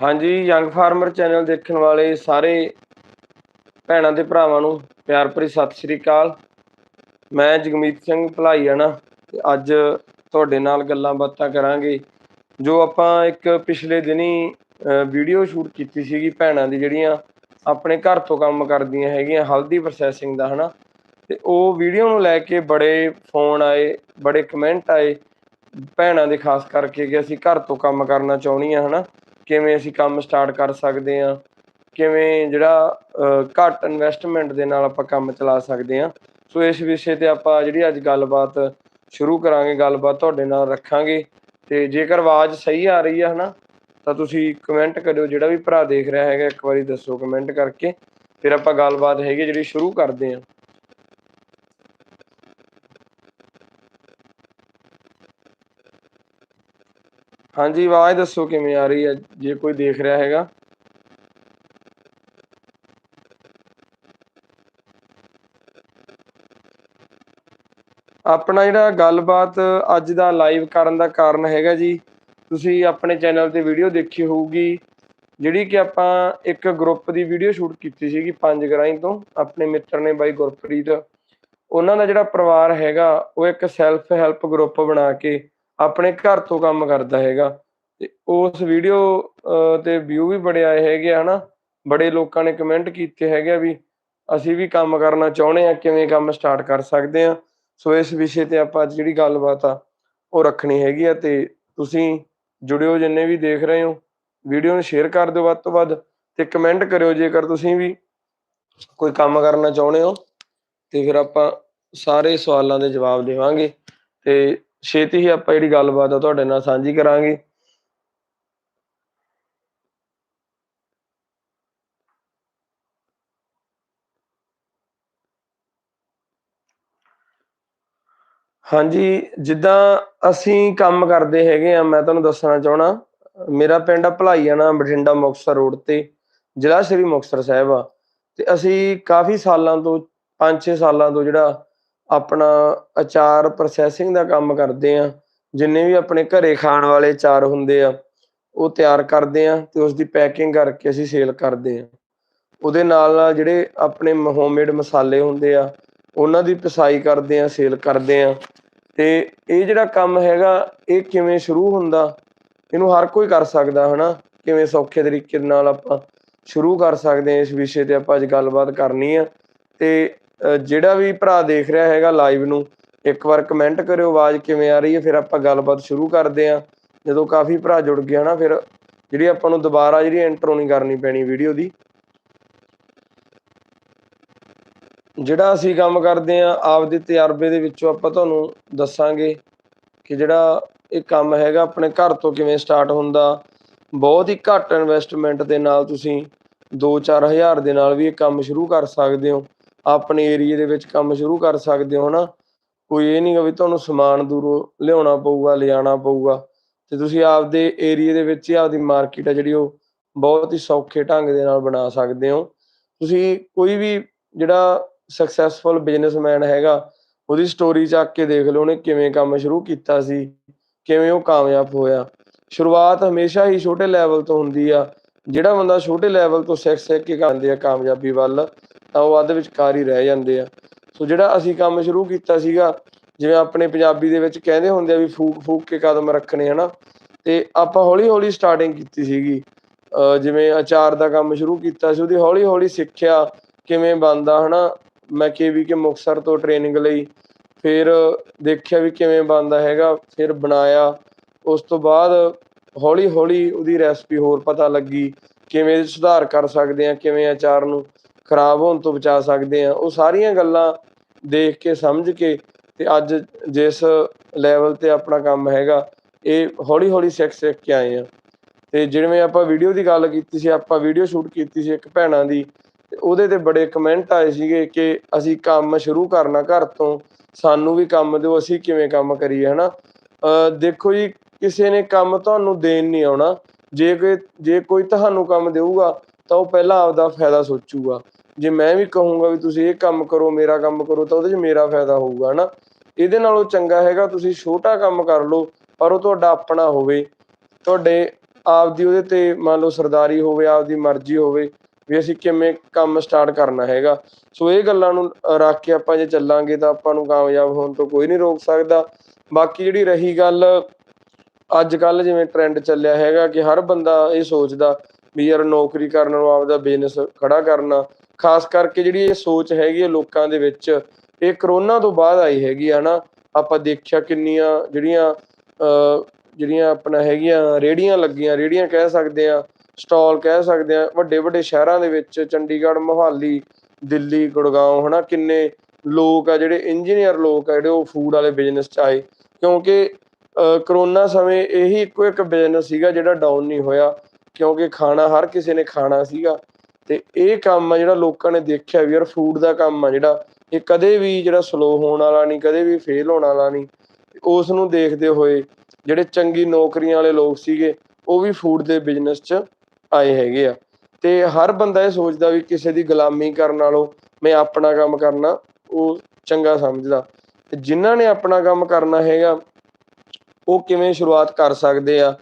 ਹਾਂਜੀ young farmer channel ਦੇਖਣ ਵਾਲੇ ਸਾਰੇ ਭੈਣਾਂ ਤੇ ਭਰਾਵਾਂ ਨੂੰ ਪਿਆਰ ਭਰੀ ਸਤਿ ਸ੍ਰੀ ਅਕਾਲ। ਮੈਂ ਜਗਮੀਤ ਸਿੰਘ ਭਲਾਈਆਣਾ ਤੇ ਅੱਜ ਤੁਹਾਡੇ ਨਾਲ ਗੱਲਾਂ ਬਾਤਾਂ ਕਰਾਂਗੇ, ਜੋ ਆਪਾਂ ਇੱਕ ਪਿਛਲੇ ਦਿਨੀ ਵੀਡੀਓ ਸ਼ੂਟ ਕੀਤੀ ਸੀਗੀ ਭੈਣਾਂ ਦੀ ਜਿਹੜੀਆਂ ਆਪਣੇ ਘਰ ਤੋਂ ਕੰਮ ਕਰਦੀਆਂ ਹੈਗੀਆਂ, ਹਲਦੀ ਪ੍ਰੋਸੈਸਿੰਗ ਦਾ, ਹਨਾ? ਤੇ ਉਹ ਵੀਡੀਓ ਨੂੰ ਲੈ ਕੇ ਬੜੇ ਫੋਨ ਆਏ, ਬੜੇ ਕਮੈਂਟ ਆਏ, ਭੈਣਾਂ ਦੇ ਖਾਸ ਕਰਕੇ ਕਿ ਅਸੀਂ ਘਰ ਤੋਂ ਕੰਮ ਕਰਨਾ ਚਾਹੁੰਦੀਆਂ ਹਨਾ? ਕਿਵੇਂ ਅਸੀਂ ਕੰਮ ਸਟਾਰਟ ਕਰ ਸਕਦੇ ਹਾਂ, ਕਿਵੇਂ ਜਿਹੜਾ ਘੱਟ ਇਨਵੈਸਟਮੈਂਟ ਦੇ ਨਾਲ ਆਪਾਂ ਕੰਮ ਚਲਾ ਸਕਦੇ ਹਾਂ। ਸੋ ਇਸ ਵਿਸ਼ੇ ਤੇ ਆਪਾਂ ਜਿਹੜੀ ਅੱਜ ਗੱਲਬਾਤ ਸ਼ੁਰੂ ਕਰਾਂਗੇ, ਗੱਲਬਾਤ ਤੁਹਾਡੇ ਨਾਲ ਰੱਖਾਂਗੇ। ਤੇ ਜੇਕਰ ਆਵਾਜ਼ ਸਹੀ ਆ ਰਹੀ ਹੈ ਹਨਾ, ਤਾਂ ਤੁਸੀਂ ਕਮੈਂਟ ਕਰਿਓ, ਜਿਹੜਾ ਵੀ ਭਰਾ ਦੇਖ ਰਿਹਾ ਹੈਗਾ, ਇੱਕ ਵਾਰੀ ਦੱਸੋ ਕਮੈਂਟ ਕਰਕੇ। ਫਿਰ ਆਪਾਂ ਗੱਲਬਾਤ ਹੈਗੀ ਜਿਹੜੀ ਸ਼ੁਰੂ ਕਰਦੇ ਹਾਂ। ਹਾਂਜੀ, ਆਵਾਜ਼ ਦੱਸੋ ਕਿਵੇਂ ਆ ਰਹੀ ਹੈ, ਜੇ ਕੋਈ ਦੇਖ ਰਿਹਾ ਹੈਗਾ। ਆਪਣਾ ਜਿਹੜਾ ਗੱਲਬਾਤ ਅੱਜ ਦਾ ਲਾਈਵ ਕਰਨ ਦਾ ਕਾਰਨ ਹੈਗਾ ਜੀ, ਤੁਸੀਂ ਆਪਣੇ ਚੈਨਲ ਤੇ ਵੀਡੀਓ ਦੇਖੀ ਹੋਊਗੀ, ਜਿਹੜੀ ਕਿ ਆਪਾਂ ਇੱਕ ਗਰੁੱਪ ਦੀ ਵੀਡੀਓ ਸ਼ੂਟ ਕੀਤੀ ਸੀਗੀ ਪੰਜ ਗਰਾਈ ਤੋਂ, ਆਪਣੇ ਮਿੱਤਰ ਨੇ ਬਾਈ ਗੁਰਪ੍ਰੀਤ। ਉਹਨਾਂ ਦਾ ਜਿਹੜਾ ਪਰਿਵਾਰ ਹੈਗਾ, ਉਹ ਇੱਕ ਸੈਲਫ ਹੈਲਪ ਗਰੁੱਪ ਬਣਾ ਕੇ ਆਪਣੇ ਘਰ ਤੋਂ ਕੰਮ ਕਰਦਾ ਹੈਗਾ। ਤੇ ਉਸ ਵੀਡੀਓ ਤੇ ਵਿਊ ਵੀ ਬੜੇ ਆਏ ਹੈਗੇ ਆ, ਹਨਾ? ਬੜੇ ਲੋਕਾਂ ਨੇ ਕਮੈਂਟ ਕੀਤੇ ਹੈਗੇ ਆ ਵੀ ਅਸੀਂ ਵੀ ਕੰਮ ਕਰਨਾ ਚਾਹੁੰਦੇ ਆ, ਕਿਵੇਂ ਕੰਮ ਸਟਾਰਟ ਕਰ ਸਕਦੇ ਆ। ਸੋ ਇਸ ਵਿਸ਼ੇ ਤੇ ਆਪਾਂ ਅੱਜ ਜਿਹੜੀ ਗੱਲਬਾਤ ਆ, ਉਹ ਰੱਖਣੀ ਹੈਗੀ ਆ ਤੇ ਤੁਸੀਂ ਜੁੜਿਓ ਜਿੰਨੇ ਵੀ ਦੇਖ ਰਹੇ ਹੋ ਵੀਡੀਓ ਨੂੰ ਸ਼ੇਅਰ ਕਰ ਦਿਓ ਵੱਧ ਤੋਂ ਵੱਧ ਤੇ ਕਮੈਂਟ ਕਰਿਓ ਜੇਕਰ ਤੁਸੀਂ ਵੀ ਕੋਈ ਕੰਮ ਕਰਨਾ ਚਾਹੁੰਦੇ ਹੋ। ਤੇ ਫਿਰ ਆਪਾਂ ਸਾਰੇ ਸਵਾਲਾਂ ਦੇ ਜਵਾਬ ਦੇਵਾਂਗੇ ਤੇ ਛੇਤੀ ਹੀ ਆਪਾਂ ਜਿਹੜੀ ਗੱਲਬਾਤ ਆ ਤੁਹਾਡੇ ਨਾਲ ਸਾਂਝੀ ਕਰਾਂਗੇ। ਹਾਂਜੀ, ਜਿੱਦਾਂ ਅਸੀਂ ਕੰਮ ਕਰਦੇ ਹੈਗੇ ਆ, ਮੈਂ ਤੁਹਾਨੂੰ ਦੱਸਣਾ ਚਾਹਣਾ ਮੇਰਾ ਪਿੰਡ ਆ ਭਲਾਈਆਣਾ ਬਠਿੰਡਾ ਮੁਕਤਸਰ ਰੋਡ ਤੇ, ਜ਼ਿਲ੍ਹਾ ਸ੍ਰੀ ਮੁਕਤਸਰ ਸਾਹਿਬ ਆ। ਤੇ ਅਸੀਂ ਕਾਫੀ ਸਾਲਾਂ ਤੋਂ 5-6 ਸਾਲਾਂ ਤੋਂ ਜਿਹੜਾ ਆਪਣਾ ਅਚਾਰ ਪ੍ਰੋਸੈਸਿੰਗ ਦਾ ਕੰਮ ਕਰਦੇ ਆ ਜਿੰਨੇ ਵੀ ਆਪਣੇ ਘਰੇ ਖਾਣ ਵਾਲੇ ਅਚਾਰ ਹੁੰਦੇ ਆ, ਉਹ ਤਿਆਰ ਕਰਦੇ ਆ ਤੇ ਉਸ ਦੀ ਪੈਕਿੰਗ ਕਰਕੇ ਅਸੀਂ ਸੇਲ ਕਰਦੇ ਆ ਉਹਦੇ ਨਾਲ ਨਾਲ ਜਿਹੜੇ ਆਪਣੇ ਹੋਮਮੇਡ ਮਸਾਲੇ ਹੁੰਦੇ ਆ, ਉਹਨਾਂ ਦੀ ਪਸਾਈ ਕਰਦੇ ਆ ਸੇਲ ਕਰਦੇ ਆ ਤੇ ਇਹ ਜਿਹੜਾ ਕੰਮ ਹੈਗਾ, ਇਹ ਕਿਵੇਂ ਸ਼ੁਰੂ ਹੁੰਦਾ, ਇਹਨੂੰ ਹਰ ਕੋਈ ਕਰ ਸਕਦਾ, ਹਨਾ? ਕਿਵੇਂ ਸੌਖੇ ਤਰੀਕੇ ਨਾਲ ਆਪਾਂ ਸ਼ੁਰੂ ਕਰ ਸਕਦੇ ਆ ਇਸ ਵਿਸ਼ੇ ਤੇ ਆਪਾਂ ਅੱਜ ਗੱਲਬਾਤ ਕਰਨੀ ਆ। ਤੇ ਜਿਹੜਾ ਵੀ ਭਰਾ ਦੇਖ ਰਿਹਾ ਹੈਗਾ ਲਾਈਵ ਨੂੰ, ਇੱਕ ਵਾਰ ਕਮੈਂਟ ਕਰਿਓ ਆਵਾਜ਼ ਕਿਵੇਂ ਆ ਰਹੀ ਹੈ, ਫਿਰ ਆਪਾਂ ਗੱਲਬਾਤ ਸ਼ੁਰੂ ਕਰਦੇ ਆ ਜਦੋਂ ਕਾਫੀ ਭਰਾ ਜੁੜ ਗਏ ਨਾ ਫਿਰ ਜਿਹੜੀ ਆਪਾਂ ਨੂੰ ਦੁਬਾਰਾ ਜਿਹੜੀ ਇੰਟਰੋ ਨਹੀਂ ਕਰਨੀ ਪੈਣੀ ਵੀਡੀਓ ਦੀ। ਜਿਹੜਾ ਅਸੀਂ ਕੰਮ ਕਰਦੇ ਆ ਆਪਦੇ ਤਜਰਬੇ ਦੇ ਵਿੱਚੋਂ ਆਪਾਂ ਤੁਹਾਨੂੰ ਦੱਸਾਂਗੇ ਕਿ ਜਿਹੜਾ ਇਹ ਕੰਮ ਹੈਗਾ, ਆਪਣੇ ਘਰ ਤੋਂ ਕਿਵੇਂ ਸਟਾਰਟ ਹੁੰਦਾ। ਬਹੁਤ ਹੀ ਘੱਟ ਇਨਵੈਸਟਮੈਂਟ ਦੇ ਨਾਲ ਤੁਸੀਂ 2-4000 ਦੇ ਨਾਲ ਵੀ ਇਹ ਕੰਮ ਸ਼ੁਰੂ ਕਰ ਸਕਦੇ ਹੋ। ਆਪਣੇ ਏਰੀਏ ਦੇ ਵਿੱਚ ਕੰਮ ਸ਼ੁਰੂ ਕਰ ਸਕਦੇ ਹੋ ਹਨਾ ਕੋਈ ਇਹ ਨਹੀਂ ਵੀ ਤੁਹਾਨੂੰ ਸਮਾਨ ਦੂਰੋਂ ਲਿਆਉਣਾ ਪਊਗਾ ਲਿਜਾਣਾ ਪਊਗਾ। ਤੇ ਤੁਸੀਂ ਆਪਦੇ ਏਰੀਏ ਦੇ ਵਿੱਚ ਹੀ ਆਪਦੀ ਮਾਰਕੀਟ ਆ ਜਿਹੜੀ ਉਹ ਬਹੁਤ ਹੀ ਸੌਖੇ ਢੰਗ ਦੇ ਨਾਲ ਬਣਾ ਸਕਦੇ ਹੋ। ਤੁਸੀਂ ਕੋਈ ਵੀ ਜਿਹੜਾ ਸਕਸੈਸਫੁਲ ਬਿਜ਼ਨਸਮੈਨ ਹੈਗਾ, ਉਹਦੀ ਸਟੋਰੀ ਚੱਕ ਕੇ ਦੇਖ ਲਓ ਉਹਨੇ ਕਿਵੇਂ ਕੰਮ ਸ਼ੁਰੂ ਕੀਤਾ ਸੀ, ਕਿਵੇਂ ਉਹ ਕਾਮਯਾਬ ਹੋਇਆ। ਸ਼ੁਰੂਆਤ ਹਮੇਸ਼ਾ ਹੀ ਛੋਟੇ ਲੈਵਲ ਤੋਂ ਹੁੰਦੀ ਆ, ਜਿਹੜਾ ਬੰਦਾ ਛੋਟੇ ਲੈਵਲ ਤੋਂ ਸਿੱਖ ਸਿੱਖ ਕੇ ਕਰਦੇ ਆ ਕਾਮਯਾਬੀ ਵੱਲ ਤਾਂ ਉਹ ਅੱਧ ਵਿਚਕਾਰ ਹੀ ਰਹਿ ਜਾਂਦੇ ਆ। ਸੋ ਜਿਹੜਾ ਅਸੀਂ ਕੰਮ ਸ਼ੁਰੂ ਕੀਤਾ ਸੀਗਾ, ਜਿਵੇਂ ਆਪਣੇ ਪੰਜਾਬੀ ਦੇ ਵਿੱਚ ਕਹਿੰਦੇ ਹੁੰਦੇ ਆ ਵੀ ਫੂਕ ਫੂਕ ਕੇ ਕਦਮ ਰੱਖਣੇ, ਹਨਾ? ਤੇ ਆਪਾਂ ਹੌਲੀ ਹੌਲੀ ਸਟਾਰਟਿੰਗ ਕੀਤੀ ਸੀਗੀ। ਜਿਵੇਂ ਅਚਾਰ ਦਾ ਕੰਮ ਸ਼ੁਰੂ ਕੀਤਾ ਸੀ, ਉਹਦੀ ਹੌਲੀ ਹੌਲੀ ਸਿੱਖਿਆ ਕਿਵੇਂ ਬਣਦਾ, ਹਨਾ? ਮੈਂ ਕੇਵੀ ਕੇ ਮੁਕਤਸਰ ਤੋਂ ਟ੍ਰੇਨਿੰਗ ਲਈ, ਫਿਰ ਦੇਖਿਆ ਵੀ ਕਿਵੇਂ ਬਣਦਾ ਹੈਗਾ, ਫਿਰ ਬਣਾਇਆ। ਉਸ ਤੋਂ ਬਾਅਦ ਹੌਲੀ ਹੌਲੀ ਉਹਦੀ ਰੈਸਪੀ ਹੋਰ ਪਤਾ ਲੱਗੀ, ਕਿਵੇਂ ਸੁਧਾਰ ਕਰ ਸਕਦੇ ਆ, ਕਿਵੇਂ ਅਚਾਰ ਨੂੰ। ਖਰਾਬ ਹੋਣ ਤੋਂ ਬਚਾ ਸਕਦੇ ਆ ਉਹ ਸਾਰੀਆਂ ਗੱਲਾਂ ਦੇਖ ਕੇ, ਸਮਝ ਕੇ ਤੇ ਅੱਜ ਜਿਸ ਲੈਵਲ ਤੇ ਆਪਣਾ ਕੰਮ ਹੈਗਾ, ਇਹ ਹੌਲੀ ਹੌਲੀ ਸਿੱਖ ਸਿੱਖ ਕੇ ਆਏ ਆ ਤੇ ਜਿਵੇਂ ਆਪਾਂ ਵੀਡੀਓ ਦੀ ਗੱਲ ਕੀਤੀ ਸੀ, ਆਪਾਂ ਵੀਡੀਓ ਸ਼ੂਟ ਕੀਤੀ ਸੀ ਇੱਕ ਭੈਣਾਂ ਦੀ, ਤੇ ਉਹਦੇ ਤੇ ਬੜੇ ਕਮੈਂਟ ਆਏ ਸੀਗੇ ਕਿ ਅਸੀਂ ਕੰਮ ਸ਼ੁਰੂ ਕਰਨਾ ਘਰ ਤੋਂ, ਸਾਨੂੰ ਵੀ ਕੰਮ ਦਿਓ, ਅਸੀਂ ਕਿਵੇਂ ਕੰਮ ਕਰੀਏ, ਹਨਾ? ਅਹ ਦੇਖੋ ਜੀ, ਕਿਸੇ ਨੇ ਕੰਮ ਤੁਹਾਨੂੰ ਦੇਣ ਨਹੀਂ ਆਉਣਾ। ਜੇ ਕੋਈ ਜੇ ਕੋਈ ਤੁਹਾਨੂੰ ਕੰਮ ਦੇਊਗਾ, ਤਾਂ ਉਹ ਪਹਿਲਾਂ ਆਪਦਾ ਫਾਇਦਾ ਸੋਚੂਗਾ। ਜੇ ਮੈਂ ਵੀ ਕਹੂੰਗਾ ਵੀ ਤੁਸੀਂ ਇਹ ਕੰਮ ਕਰੋ, ਮੇਰਾ ਕੰਮ ਕਰੋ, ਤਾਂ ਉਹਦੇ 'ਚ ਮੇਰਾ ਫਾਇਦਾ ਹੋਊਗਾ, ਹਨਾ? ਇਹਦੇ ਨਾਲੋਂ ਚੰਗਾ ਹੈਗਾ ਤੁਸੀਂ ਛੋਟਾ ਕੰਮ ਕਰ ਲਓ, ਪਰ ਉਹ ਤੁਹਾਡਾ ਆਪਣਾ ਹੋਵੇ। ਤੁਹਾਡੇ ਆਪ ਦੀ ਉਹਦੇ ਤੇ ਮੰਨ ਲਓ ਸਰਦਾਰੀ ਹੋਵੇ, ਆਪਦੀ ਮਰਜ਼ੀ ਹੋਵੇ ਵੀ ਅਸੀਂ ਕਿਵੇਂ ਕੰਮ ਸਟਾਰਟ ਕਰਨਾ ਹੈਗਾ। ਸੋ ਇਹ ਗੱਲਾਂ ਨੂੰ ਰੱਖ ਕੇ ਆਪਾਂ ਜੇ ਚੱਲਾਂਗੇ ਤਾਂ ਆਪਾਂ ਨੂੰ ਕਾਮਯਾਬ ਹੋਣ ਤੋਂ ਕੋਈ ਨਹੀਂ ਰੋਕ ਸਕਦਾ। ਬਾਕੀ ਜਿਹੜੀ ਰਹੀ ਗੱਲ ਅੱਜ ਕੱਲ ਜਿਵੇਂ ਟ੍ਰੈਂਡ ਚੱਲਿਆ ਹੈਗਾ ਕਿ ਹਰ ਬੰਦਾ ਇਹ ਸੋਚਦਾ ਵੀ ਯਾਰ ਨੌਕਰੀ ਕਰਨ ਨੂੰ ਆਪਦਾ ਬਿਜ਼ਨਸ ਖੜਾ ਕਰਨਾ ਖਾਸ ਕਰਕੇ ਜਿਹੜੀ ਇਹ ਸੋਚ ਹੈਗੀ ਹੈ ਲੋਕਾਂ ਦੇ ਵਿੱਚ, ਇਹ ਕਰੋਨਾ ਤੋਂ ਬਾਅਦ ਆਈ ਹੈਗੀ ਆ ਨਾ ਆਪਾਂ ਦੇਖਿਆ ਕਿੰਨੀਆਂ ਜਿਹੜੀਆਂ ਜਿਹੜੀਆਂ ਆਪਣਾ ਹੈਗੀਆਂ ਰੇੜੀਆਂ ਲੱਗੀਆਂ ਰੇੜੀਆਂ ਕਹਿ ਸਕਦੇ ਆ ਸਟਾਲ ਕਹਿ ਸਕਦੇ ਆ ਵੱਡੇ ਵੱਡੇ ਸ਼ਹਿਰਾਂ ਦੇ ਵਿੱਚ, ਚੰਡੀਗੜ੍ਹ, ਮੋਹਾਲੀ, ਦਿੱਲੀ ਗੁੜਗਾਉਂ ਹਨਾ? ਕਿੰਨੇ ਲੋਕ ਆ ਜਿਹੜੇ ਇੰਜੀਨੀਅਰ ਲੋਕ ਆ ਜਿਹੜੇ ਉਹ ਫੂਡ ਵਾਲੇ ਬਿਜ਼ਨਸ 'ਚ ਆਏ, ਕਿਉਂਕਿ ਕਰੋਨਾ ਸਮੇਂ ਇਹੀ ਇੱਕੋ ਇੱਕ ਬਿਜ਼ਨਸ ਸੀਗਾ ਜਿਹੜਾ ਡਾਊਨ ਨਹੀਂ ਹੋਇਆ, ਕਿਉਂਕਿ ਖਾਣਾ ਹਰ ਕਿਸੇ ਨੇ ਖਾਣਾ ਸੀਗਾ। ਤੇ ਇਹ ਕੰਮ ਆ ਜਿਹੜਾ ਲੋਕਾਂ ਨੇ ਦੇਖਿਆ ਵੀ ਯਾਰ ਫੂਡ ਦਾ ਕੰਮ ਆ ਜਿਹੜਾ, ਇਹ ਕਦੇ ਵੀ ਜਿਹੜਾ ਸਲੋ ਹੋਣ ਵਾਲਾ ਨਹੀਂ, ਕਦੇ ਵੀ ਫੇਲ ਹੋਣ ਵਾਲਾ ਨਹੀਂ। ਉਸ ਨੂੰ ਦੇਖਦੇ ਹੋਏ ਜਿਹੜੇ ਚੰਗੀ ਨੌਕਰੀਆਂ ਵਾਲੇ ਲੋਕ ਸੀਗੇ, ਉਹ ਵੀ ਫੂਡ ਦੇ ਬਿਜ਼ਨਸ 'ਚ ਆਏ ਹੈਗੇ ਆ। ਤੇ ਹਰ ਬੰਦਾ ਇਹ ਸੋਚਦਾ ਵੀ ਕਿਸੇ ਦੀ ਗੁਲਾਮੀ ਕਰਨ ਨਾਲੋਂ ਮੈਂ ਆਪਣਾ ਕੰਮ ਕਰਨਾ, ਉਹ ਚੰਗਾ ਸਮਝਦਾ। ਤੇ ਜਿਨ੍ਹਾਂ ਨੇ ਆਪਣਾ ਕੰਮ ਕਰਨਾ ਹੈਗਾ, ਉਹ ਕਿਵੇਂ ਸ਼ੁਰੂਆਤ ਕਰ ਸਕਦੇ ਆ?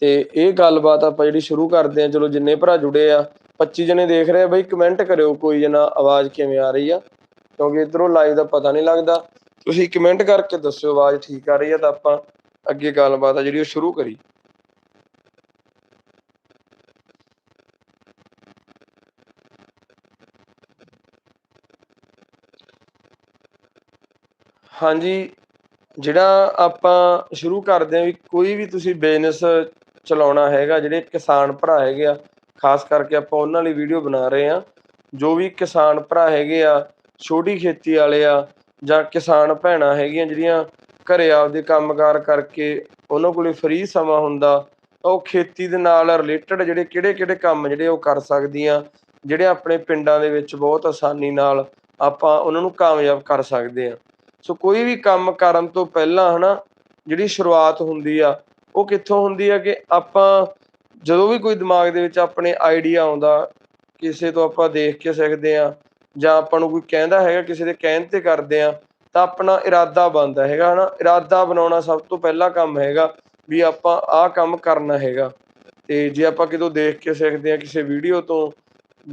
ਤੇ ਇਹ ਗੱਲਬਾਤ ਆਪਾਂ ਜਿਹੜੀ ਸ਼ੁਰੂ ਕਰਦੇ ਆ, ਚਲੋ ਜਿੰਨੇ ਭਰਾ ਜੁੜੇ ਆ 25 ਜਣੇ ਦੇਖ ਰਹੇ ਆ, ਬਈ ਕਮੈਂਟ ਕਰਿਓ ਕੋਈ ਜਣਾ, ਆਵਾਜ਼ ਕਿਵੇਂ ਆ ਰਹੀ ਆ? ਕਿਉਂਕਿ ਇਧਰੋਂ ਲਾਈਵ ਦਾ ਪਤਾ ਨਹੀਂ ਲੱਗਦਾ। ਤੁਸੀਂ ਕਮੈਂਟ ਕਰਕੇ ਦੱਸਿਓ, ਆਵਾਜ਼ ਠੀਕ ਆ ਰਹੀ ਆ ਤਾਂ ਆਪਾਂ ਅੱਗੇ ਗੱਲਬਾਤ ਆ ਜਿਹੜੀ ਉਹ ਸ਼ੁਰੂ ਕਰੀ। ਹਾਂਜੀ, ਜਿਹੜਾ ਆਪਾਂ ਸ਼ੁਰੂ ਕਰਦੇ ਹਾਂ ਵੀ ਕੋਈ ਵੀ ਤੁਸੀਂ ਬਿਜ਼ਨਸ ਚਲਾਉਣਾ ਹੈਗਾ, ਜਿਹੜੇ ਕਿਸਾਨ ਭਰਾ ਹੈਗੇ ਆ ਖਾਸ ਕਰਕੇ ਆਪਾਂ ਉਹਨਾਂ ਲਈ ਵੀਡੀਓ ਬਣਾ ਰਹੇ ਆ ਜੋ ਵੀ ਕਿਸਾਨ ਭਰਾ ਹੈਗੇ ਆ, ਛੋਟੀ ਖੇਤੀ ਵਾਲੇ ਆ, ਜਾਂ ਕਿਸਾਨ ਭੈਣਾਂ ਹੈਗੀਆਂ ਜਿਹੜੀਆਂ ਘਰੇ ਆਪਦੇ ਕੰਮਕਾਰ ਕਰਕੇ ਉਹਨਾਂ ਕੋਲੇ ਫ੍ਰੀ ਸਮਾਂ ਹੁੰਦਾ, ਤਾਂ ਉਹ ਖੇਤੀ ਦੇ ਨਾਲ ਰਿਲੇਟਡ ਜਿਹੜੇ ਕਿਹੜੇ ਕਿਹੜੇ ਕੰਮ ਜਿਹੜੇ ਉਹ ਕਰ ਸਕਦੀਆਂ, ਜਿਹੜੇ ਆਪਣੇ ਪਿੰਡਾਂ ਦੇ ਵਿੱਚ ਬਹੁਤ ਆਸਾਨੀ ਨਾਲ ਆਪਾਂ ਉਹਨਾਂ ਨੂੰ ਕਾਮਯਾਬ ਕਰ ਸਕਦੇ ਆ ਸੋ ਕੋਈ ਵੀ ਕੰਮ ਕਰਨ ਤੋਂ ਪਹਿਲਾਂ ਹਨਾ, ਜਿਹੜੀ ਸ਼ੁਰੂਆਤ ਹੁੰਦੀ ਆ, ਉਹ ਕਿੱਥੋਂ ਹੁੰਦੀ ਆ ਕਿ ਆਪਾਂ ਜਦੋਂ ਵੀ ਕੋਈ ਦਿਮਾਗ ਦੇ ਵਿੱਚ ਆਪਣੇ ਆਈਡੀਆ ਆਉਂਦਾ, ਕਿਸੇ ਤੋਂ ਆਪਾਂ ਦੇਖ ਕੇ ਸਿੱਖਦੇ ਆ ਜਾਂ ਆਪਾਂ ਨੂੰ ਕੋਈ ਕਹਿੰਦਾ ਹੈਗਾ, ਕਿਸੇ ਦੇ ਕਹਿਣ ਤੇ ਕਰਦੇ ਆ ਤਾਂ ਆਪਣਾ ਇਰਾਦਾ ਬਣਦਾ ਹੈਗਾ, ਹਨਾ? ਇਰਾਦਾ ਬਣਾਉਣਾ ਸਭ ਤੋਂ ਪਹਿਲਾ ਕੰਮ ਹੈਗਾ ਵੀ ਆਪਾਂ ਆਹ ਕੰਮ ਕਰਨਾ ਹੈਗਾ। ਤੇ ਜੇ ਆਪਾਂ ਕਿਤੋਂ ਦੇਖ ਕੇ ਸਿੱਖਦੇ ਆ ਕਿਸੇ ਵੀਡੀਓ ਤੋਂ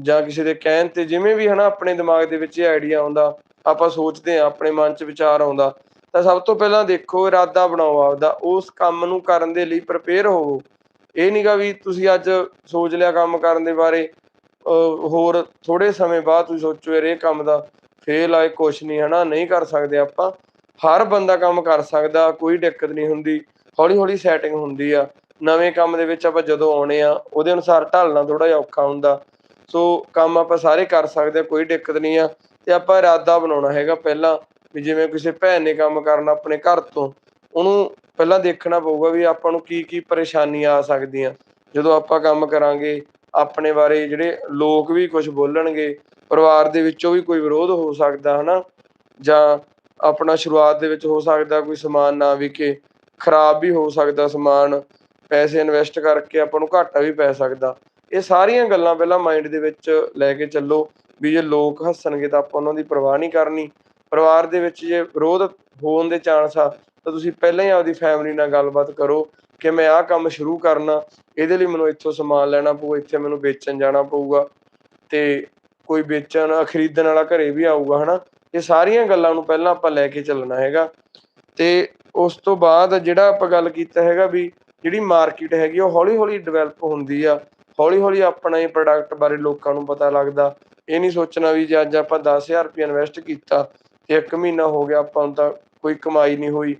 ਜਾਂ ਕਿਸੇ ਦੇ ਕਹਿਣ ਤੇ ਜਿਵੇਂ ਵੀ, ਹਨਾ, ਆਪਣੇ ਦਿਮਾਗ ਦੇ ਵਿੱਚ ਇਹ ਆਈਡੀਆ ਆਉਂਦਾ, ਆਪਾਂ ਸੋਚਦੇ ਆ ਆਪਣੇ ਮਨ 'ਚ ਵਿਚਾਰ ਆਉਂਦਾ, ਤਾਂ ਸਭ ਤੋਂ ਪਹਿਲਾਂ ਦੇਖੋ ਇਰਾਦਾ ਬਣਾਓ ਆਪਦਾ, ਉਸ ਕੰਮ ਨੂੰ ਕਰਨ ਦੇ ਲਈ ਪ੍ਰਪੇਅਰ ਹੋਵੋ। ਇਹ ਨਹੀਂਗਾ ਵੀ ਤੁਸੀਂ ਅੱਜ ਸੋਚ ਲਿਆ ਕੰਮ ਕਰਨ ਦੇ ਬਾਰੇ ਹੋਰ ਥੋੜੇ ਸਮੇਂ ਬਾਅਦ ਤੁਸੀਂ ਸੋਚੋ ਯਾਰ ਇਹ ਕੰਮ ਦਾ ਫੇਲ ਆਏ ਕੁਛ ਨਹੀਂ, ਹਨਾ? ਨਹੀਂ ਕਰ ਸਕਦੇ ਆਪਾਂ। ਹਰ ਬੰਦਾ ਕੰਮ ਕਰ ਸਕਦਾ, ਕੋਈ ਦਿੱਕਤ ਨਹੀਂ ਹੁੰਦੀ। ਹੌਲੀ ਹੌਲੀ ਸੈਟਿੰਗ ਹੁੰਦੀ ਆ। ਨਵੇਂ ਕੰਮ ਦੇ ਵਿੱਚ ਆਪਾਂ ਜਦੋਂ ਆਉਣੇ ਆ, ਉਹਦੇ ਅਨੁਸਾਰ ਢਲਣਾ ਥੋੜਾ ਜਿਹਾ ਔਖਾ ਹੁੰਦਾ। ਸੋ ਕੰਮ ਆਪਾਂ ਸਾਰੇ ਕਰ ਸਕਦੇ ਕੋਈ ਦਿੱਕਤ ਨਹੀਂ ਆ। ਤੇ ਆਪਾਂ ਇਰਾਦਾ ਬਣਾਉਣਾ ਹੈਗਾ ਪਹਿਲਾਂ ਵੀ ਜਿਵੇਂ ਕਿਸੇ ਭੈਣ ਨੇ ਕੰਮ ਕਰਨਾ ਆਪਣੇ ਘਰ ਤੋਂ, ਉਹਨੂੰ ਪਹਿਲਾਂ ਦੇਖਣਾ ਪਊਗਾ ਵੀ ਆਪਾਂ ਨੂੰ ਕੀ ਕੀ ਪਰੇਸ਼ਾਨੀਆਂ ਆ ਸਕਦੀਆਂ। ਜਦੋਂ ਆਪਾਂ ਕੰਮ ਕਰਾਂਗੇ, ਆਪਣੇ ਬਾਰੇ ਜਿਹੜੇ ਲੋਕ ਵੀ ਕੁਝ ਬੋਲਣਗੇ, ਪਰਿਵਾਰ ਦੇ ਵਿੱਚੋਂ ਵੀ ਕੋਈ ਵਿਰੋਧ ਹੋ ਸਕਦਾ, ਹਨਾ? ਜਾਂ ਆਪਣਾ ਸ਼ੁਰੂਆਤ ਦੇ ਵਿੱਚ ਹੋ ਸਕਦਾ ਕੋਈ ਸਮਾਨ ਨਾ ਵਿਕੇ, ਖਰਾਬ ਵੀ ਹੋ ਸਕਦਾ ਸਮਾਨ, ਪੈਸੇ ਇਨਵੈਸਟ ਕਰਕੇ ਆਪਾਂ ਨੂੰ ਘਾਟਾ ਵੀ ਪੈ ਸਕਦਾ। ਇਹ ਸਾਰੀਆਂ ਗੱਲਾਂ ਪਹਿਲਾਂ ਮਾਈਂਡ ਦੇ ਵਿੱਚ ਲੈ ਕੇ ਚੱਲੋ ਵੀ ਜੇ ਲੋਕ ਹੱਸਣਗੇ ਤਾਂ ਆਪਾਂ ਉਹਨਾਂ ਦੀ ਪਰਵਾਹ ਨਹੀਂ ਕਰਨੀ। ਪਰਿਵਾਰ ਦੇ ਵਿੱਚ ਜੇ ਵਿਰੋਧ ਹੋਣ ਦੇ ਚਾਂਸ ਆ ਤਾਂ ਤੁਸੀਂ ਪਹਿਲਾਂ ਹੀ ਆਪਦੀ ਫੈਮਿਲੀ ਨਾਲ ਗੱਲਬਾਤ ਕਰੋ ਕਿ ਮੈਂ ਆਹ ਕੰਮ ਸ਼ੁਰੂ ਕਰਨਾ, ਇਹਦੇ ਲਈ ਮੈਨੂੰ ਇੱਥੋਂ ਸਮਾਨ ਲੈਣਾ ਪਊ ਇੱਥੇ ਮੈਨੂੰ ਵੇਚਣ ਜਾਣਾ ਪਊਗਾ ਤੇ ਕੋਈ ਵੇਚਣ, ਖਰੀਦਣ ਵਾਲਾ ਘਰੇ ਵੀ ਆਊਗਾ, ਹਨਾ? ਇਹ ਸਾਰੀਆਂ ਗੱਲਾਂ ਨੂੰ ਪਹਿਲਾਂ ਆਪਾਂ ਲੈ ਕੇ ਚੱਲਣਾ ਹੈਗਾ। ਤੇ ਉਸ ਤੋਂ ਬਾਅਦ ਜਿਹੜਾ ਆਪਾਂ ਗੱਲ ਕੀਤਾ ਹੈਗਾ ਵੀ ਜਿਹੜੀ ਮਾਰਕੀਟ ਹੈਗੀ, ਉਹ ਹੌਲੀ ਹੌਲੀ ਡਿਵੈਲਪ ਹੁੰਦੀ ਆ। ਹੌਲੀ ਹੌਲੀ ਆਪਣਾ ਹੀ ਪ੍ਰੋਡਕਟ ਬਾਰੇ ਲੋਕਾਂ ਨੂੰ ਪਤਾ ਲੱਗਦਾ। ਇਹ ਨਹੀਂ ਸੋਚਣਾ ਵੀ ਜੇ ਅੱਜ ਆਪਾਂ 10000 ਰੁਪਏ ਇਨਵੈਸਟ ਕੀਤਾ ਤੇ ਇੱਕ ਮਹੀਨਾ ਹੋ ਗਿਆ, ਆਪਾਂ ਨੂੰ ਤਾਂ ਕੋਈ ਕਮਾਈ ਨਹੀਂ ਹੋਈ।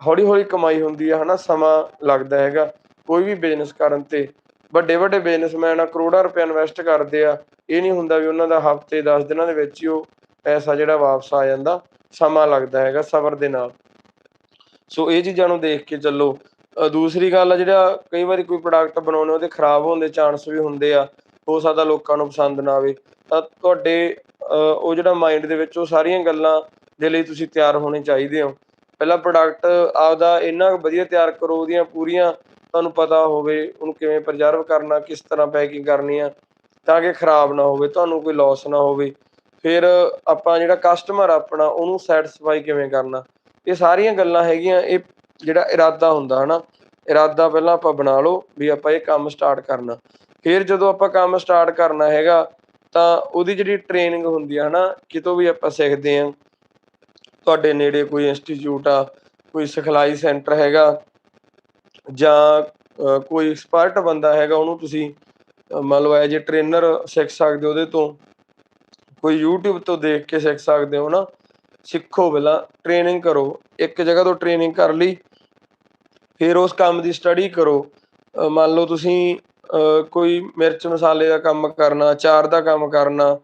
ਹੌਲੀ ਹੌਲੀ ਕਮਾਈ ਹੁੰਦੀ ਆ, ਹਨਾ, ਸਮਾਂ ਲੱਗਦਾ ਹੈਗਾ, ਕੋਈ ਵੀ ਬਿਜ਼ਨਸ ਕਰਨ ਤੇ। ਵੱਡੇ ਵੱਡੇ ਬਿਜ਼ਨਸਮੈਨ ਆ, ਕਰੋੜਾਂ ਰੁਪਏ ਇਨਵੈਸਟ ਕਰਦੇ ਆ। ਇਹ ਨਹੀਂ ਹੁੰਦਾ ਵੀ ਉਹਨਾਂ ਦਾ ਹਫ਼ਤੇ 10 ਦਿਨਾਂ ਦੇ ਵਿੱਚ ਹੀ ਉਹ ਪੈਸਾ ਜਿਹੜਾ ਵਾਪਸ ਆ ਜਾਂਦਾ, ਸਮਾਂ ਲੱਗਦਾ ਹੈਗਾ ਸਬਰ ਦੇ ਨਾਲ। ਸੋ ਇਹ ਚੀਜ਼ਾਂ ਨੂੰ ਦੇਖ ਕੇ ਚੱਲੋ। ਦੂਸਰੀ ਗੱਲ ਆ, ਜਿਹੜਾ ਕਈ ਵਾਰੀ ਕੋਈ ਪ੍ਰੋਡਕਟ ਬਣਾਉਣੇ ਉਹਦੇ ਖਰਾਬ ਹੋਣ ਦੇ ਚਾਂਸ ਵੀ ਹੁੰਦੇ ਆ, ਹੋ ਸਕਦਾ ਲੋਕਾਂ ਨੂੰ ਪਸੰਦ ਨਾ ਆਵੇ। ਤਾਂ ਤੁਹਾਡੇ ਉਹ ਜਿਹੜਾ ਮਾਈਂਡ ਦੇ ਵਿੱਚ ਉਹ ਸਾਰੀਆਂ ਗੱਲਾਂ ਦੇ ਲਈ ਤੁਸੀਂ ਤਿਆਰ ਹੋਣੇ ਚਾਹੀਦੇ ਹੋ। ਪਹਿਲਾਂ ਪ੍ਰੋਡਕਟ ਆਪਦਾ ਇੰਨਾ ਕੁ ਵਧੀਆ ਤਿਆਰ ਕਰੋ, ਉਹਦੀਆਂ ਪੂਰੀਆਂ ਤੁਹਾਨੂੰ ਪਤਾ ਹੋਵੇ, ਉਹਨੂੰ ਕਿਵੇਂ ਪ੍ਰਜਰਵ ਕਰਨਾ, ਕਿਸ ਤਰ੍ਹਾਂ ਪੈਕਿੰਗ ਕਰਨੀ ਆ, ਤਾਂ ਕਿ ਖਰਾਬ ਨਾ ਹੋਵੇ, ਤੁਹਾਨੂੰ ਕੋਈ ਲਾਸ ਨਾ ਹੋਵੇ। ਫਿਰ ਆਪਾਂ ਜਿਹੜਾ ਕਸਟਮਰ ਆਪਣਾ, ਉਹਨੂੰ ਸੈਟੀਸਫਾਈ ਕਿਵੇਂ ਕਰਨਾ? ਇਹ ਸਾਰੀਆਂ ਗੱਲਾਂ ਹੈਗੀਆਂ, ਇਹ ਜਿਹੜਾ ਇਰਾਦਾ ਹੁੰਦਾ, ਹਨਾ? ਇਰਾਦਾ ਪਹਿਲਾਂ ਆਪਾਂ ਬਣਾ ਲਓ, ਵੀ ਆਪਾਂ ਇਹ ਕੰਮ ਸਟਾਰਟ ਕਰਨਾ। ਫਿਰ ਜਦੋਂ ਆਪਾਂ ਕੰਮ ਸਟਾਰਟ ਕਰਨਾ ਹੈਗਾ, ਤਾਂ ਉਹਦੀ ਜਿਹੜੀ ਟ੍ਰੇਨਿੰਗ ਹੁੰਦੀ ਆ, ਹਨਾ? ਕਿਤੋਂ ਵੀ ਆਪਾਂ ਸਿੱਖਦੇ ਆ ਤੁਹਾਡੇ ਨੇੜੇ ਕੋਈ ਇੰਸਟੀਚਿਊਟ ਆ, ਕੋਈ ਸਿਖਲਾਈ ਸੈਂਟਰ ਹੈਗਾ ਜਾਂ ਕੋਈ ਐਕਸਪਰਟ ਬੰਦਾ ਹੈਗਾ, ਉਹਨੂੰ ਤੁਸੀਂ ਮੰਨ ਲਓ ਐਜ ਟ੍ਰੇਨਰ ਸਿੱਖ ਸਕਦੇ ਹੋ ਉਹਦੇ ਤੋਂ, ਕੋਈ YouTube ਤੋਂ ਦੇਖ ਕੇ ਸਿੱਖ ਸਕਦੇ ਹੋ ਨਾ, ਸਿੱਖੋ ਪਹਿਲਾਂ ਟ੍ਰੇਨਿੰਗ ਕਰੋ, ਇੱਕ ਜਗ੍ਹਾ ਤੋਂ ਟ੍ਰੇਨਿੰਗ ਕਰ ਲਈ, ਫਿਰ ਉਸ ਕੰਮ ਦੀ ਸਟੱਡੀ ਕਰੋ ਮੰਨ ਲਓ ਤੁਸੀਂ ਕੋਈ ਮਿਰਚ ਮਸਾਲੇ ਦਾ ਕੰਮ ਕਰਨਾ, ਅਚਾਰ ਦਾ ਕੰਮ ਕਰਨਾ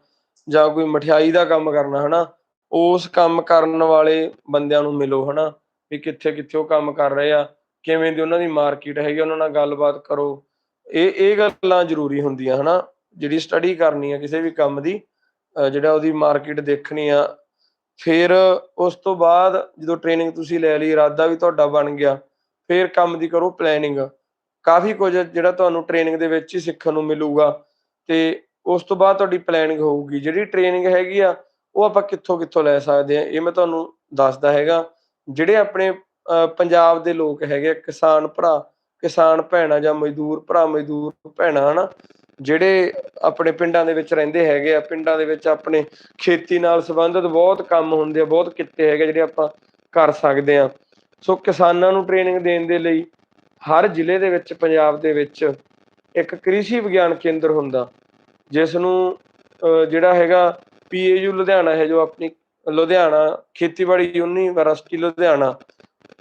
ਜਾਂ ਕੋਈ ਮਠਿਆਈ ਦਾ ਕੰਮ ਕਰਨਾ, ਹਨਾ ਉਸ ਕੰਮ ਕਰਨ ਵਾਲੇ ਬੰਦਿਆਂ ਨੂੰ ਮਿਲੋ, ਹਨਾ? ਵੀ ਕਿੱਥੇ ਕਿੱਥੇ ਉਹ ਕੰਮ ਕਰ ਰਹੇ ਆ, ਕਿਵੇਂ ਦੀ ਉਹਨਾਂ ਦੀ ਮਾਰਕੀਟ ਹੈਗੀ, ਉਹਨਾਂ ਨਾਲ ਗੱਲਬਾਤ ਕਰੋ। ਇਹ ਇਹ ਗੱਲਾਂ ਜ਼ਰੂਰੀ ਹੁੰਦੀਆਂ, ਹਨਾ? ਜਿਹੜੀ ਸਟੱਡੀ ਕਰਨੀ ਆ, ਕਿਸੇ ਵੀ ਕੰਮ ਦੀ ਜਿਹੜਾ ਉਹਦੀ ਮਾਰਕੀਟ ਦੇਖਣੀ ਆ, ਫਿਰ ਉਸ ਤੋਂ ਬਾਅਦ ਜਦੋਂ ਟ੍ਰੇਨਿੰਗ ਤੁਸੀਂ ਲੈ ਲਈ, ਇਰਾਦਾ ਵੀ ਤੁਹਾਡਾ ਬਣ ਗਿਆ, ਫਿਰ ਕੰਮ ਦੀ ਕਰੋ ਪਲੈਨਿੰਗ ਕਾਫੀ ਕੁਝ ਜਿਹੜਾ ਤੁਹਾਨੂੰ ਟ੍ਰੇਨਿੰਗ ਦੇ ਵਿੱਚ ਹੀ ਸਿੱਖਣ ਨੂੰ ਮਿਲੂਗਾ, ਤੇ ਉਸ ਤੋਂ ਬਾਅਦ ਤੁਹਾਡੀ ਪਲੈਨਿੰਗ ਹੋਊਗੀ। ਜਿਹੜੀ ਟ੍ਰੇਨਿੰਗ ਹੈਗੀ ਆ ਉਹ ਆਪਾਂ ਕਿੱਥੋਂ ਕਿੱਥੋਂ ਲੈ ਸਕਦੇ ਆ ਇਹ ਮੈਂ ਤੁਹਾਨੂੰ ਦੱਸਦਾ ਹੈਗਾ। ਜਿਹੜੇ ਆਪਣੇ ਪੰਜਾਬ ਦੇ ਲੋਕ ਹੈਗੇ ਆ, ਕਿਸਾਨ ਭਰਾ ਕਿਸਾਨ ਭੈਣਾਂ ਜਾਂ ਮਜ਼ਦੂਰ ਭਰਾ ਮਜ਼ਦੂਰ ਭੈਣਾਂ ਹਨਾ ਜਿਹੜੇ ਆਪਣੇ ਪਿੰਡਾਂ ਦੇ ਵਿੱਚ ਰਹਿੰਦੇ ਹੈਗੇ ਆ ਪਿੰਡਾਂ ਦੇ ਵਿੱਚ ਆਪਣੇ ਖੇਤੀ ਨਾਲ ਸੰਬੰਧਿਤ ਬਹੁਤ ਕੰਮ ਹੁੰਦੇ ਆ ਬਹੁਤ ਕਿੱਤੇ ਹੈਗੇ ਜਿਹੜੇ ਆਪਾਂ ਕਰ ਸਕਦੇ ਆ ਸੋ ਕਿਸਾਨਾਂ ਨੂੰ ਟ੍ਰੇਨਿੰਗ ਦੇਣ ਦੇ ਲਈ ਹਰ ਜ਼ਿਲ੍ਹੇ ਦੇ ਵਿੱਚ ਪੰਜਾਬ ਦੇ ਵਿੱਚ ਇੱਕ ਕ੍ਰਿਸ਼ੀ ਵਿਗਿਆਨ ਕੇਂਦਰ ਹੁੰਦਾ ਜਿਸ ਨੂੰ ਜਿਹੜਾ ਹੈਗਾ ਪੀਏਯੂ ਲੁਧਿਆਣਾ ਹੈ ਜੋ ਆਪਣੀ ਲੁਧਿਆਣਾ ਖੇਤੀਬਾੜੀ ਯੂਨੀਵਰਸਿਟੀ ਲੁਧਿਆਣਾ,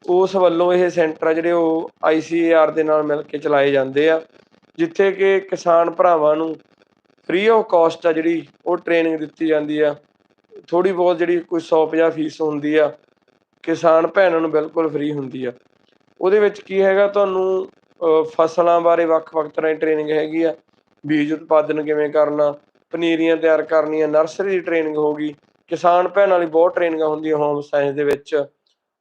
ਉਸ ਵੱਲੋਂ ਇਹ ਸੈਂਟਰ ਆ ਜਿਹੜੇ ਉਹ ਆਈਸੀਏਆਰ ਦੇ ਨਾਲ ਮਿਲ ਕੇ ਚਲਾਏ ਜਾਂਦੇ ਆ, ਜਿੱਥੇ ਕਿ ਕਿਸਾਨ ਭਰਾਵਾਂ ਨੂੰ ਫ੍ਰੀ ਆਫ ਕਾਸਟ ਆ ਜਿਹੜੀ ਉਹ ਟ੍ਰੇਨਿੰਗ ਦਿੱਤੀ ਜਾਂਦੀ ਆ ਥੋੜੀ ਬਹੁਤ ਜਿਹੜੀ ਕੋਈ 150 ਫੀਸ ਹੁੰਦੀ ਆ, ਕਿਸਾਨ ਭੈਣਾਂ ਨੂੰ ਬਿਲਕੁਲ ਫ੍ਰੀ ਹੁੰਦੀ ਆ। ਉਹਦੇ ਵਿੱਚ ਕੀ ਹੈਗਾ ਤੁਹਾਨੂੰ ਫਸਲਾਂ ਬਾਰੇ ਵੱਖ-ਵੱਖ ਤਰ੍ਹਾਂ ਦੀ ਟ੍ਰੇਨਿੰਗ ਹੈਗੀ ਆ, ਬੀਜ ਉਤਪਾਦਨ ਕਿਵੇਂ ਕਰਨਾ ਪਨੀਰੀਆਂ ਤਿਆਰ ਕਰਨੀਆਂ ਨਰਸਰੀ ਦੀ ਟ੍ਰੇਨਿੰਗ ਹੋਗੀ ਕਿਸਾਨ ਭੈਣਾਂ ਲਈ ਬਹੁਤ ਟ੍ਰੇਨਿੰਗਾਂ ਹੁੰਦੀਆਂ ਹੋਮ ਸਾਇੰਸ ਦੇ ਵਿੱਚ।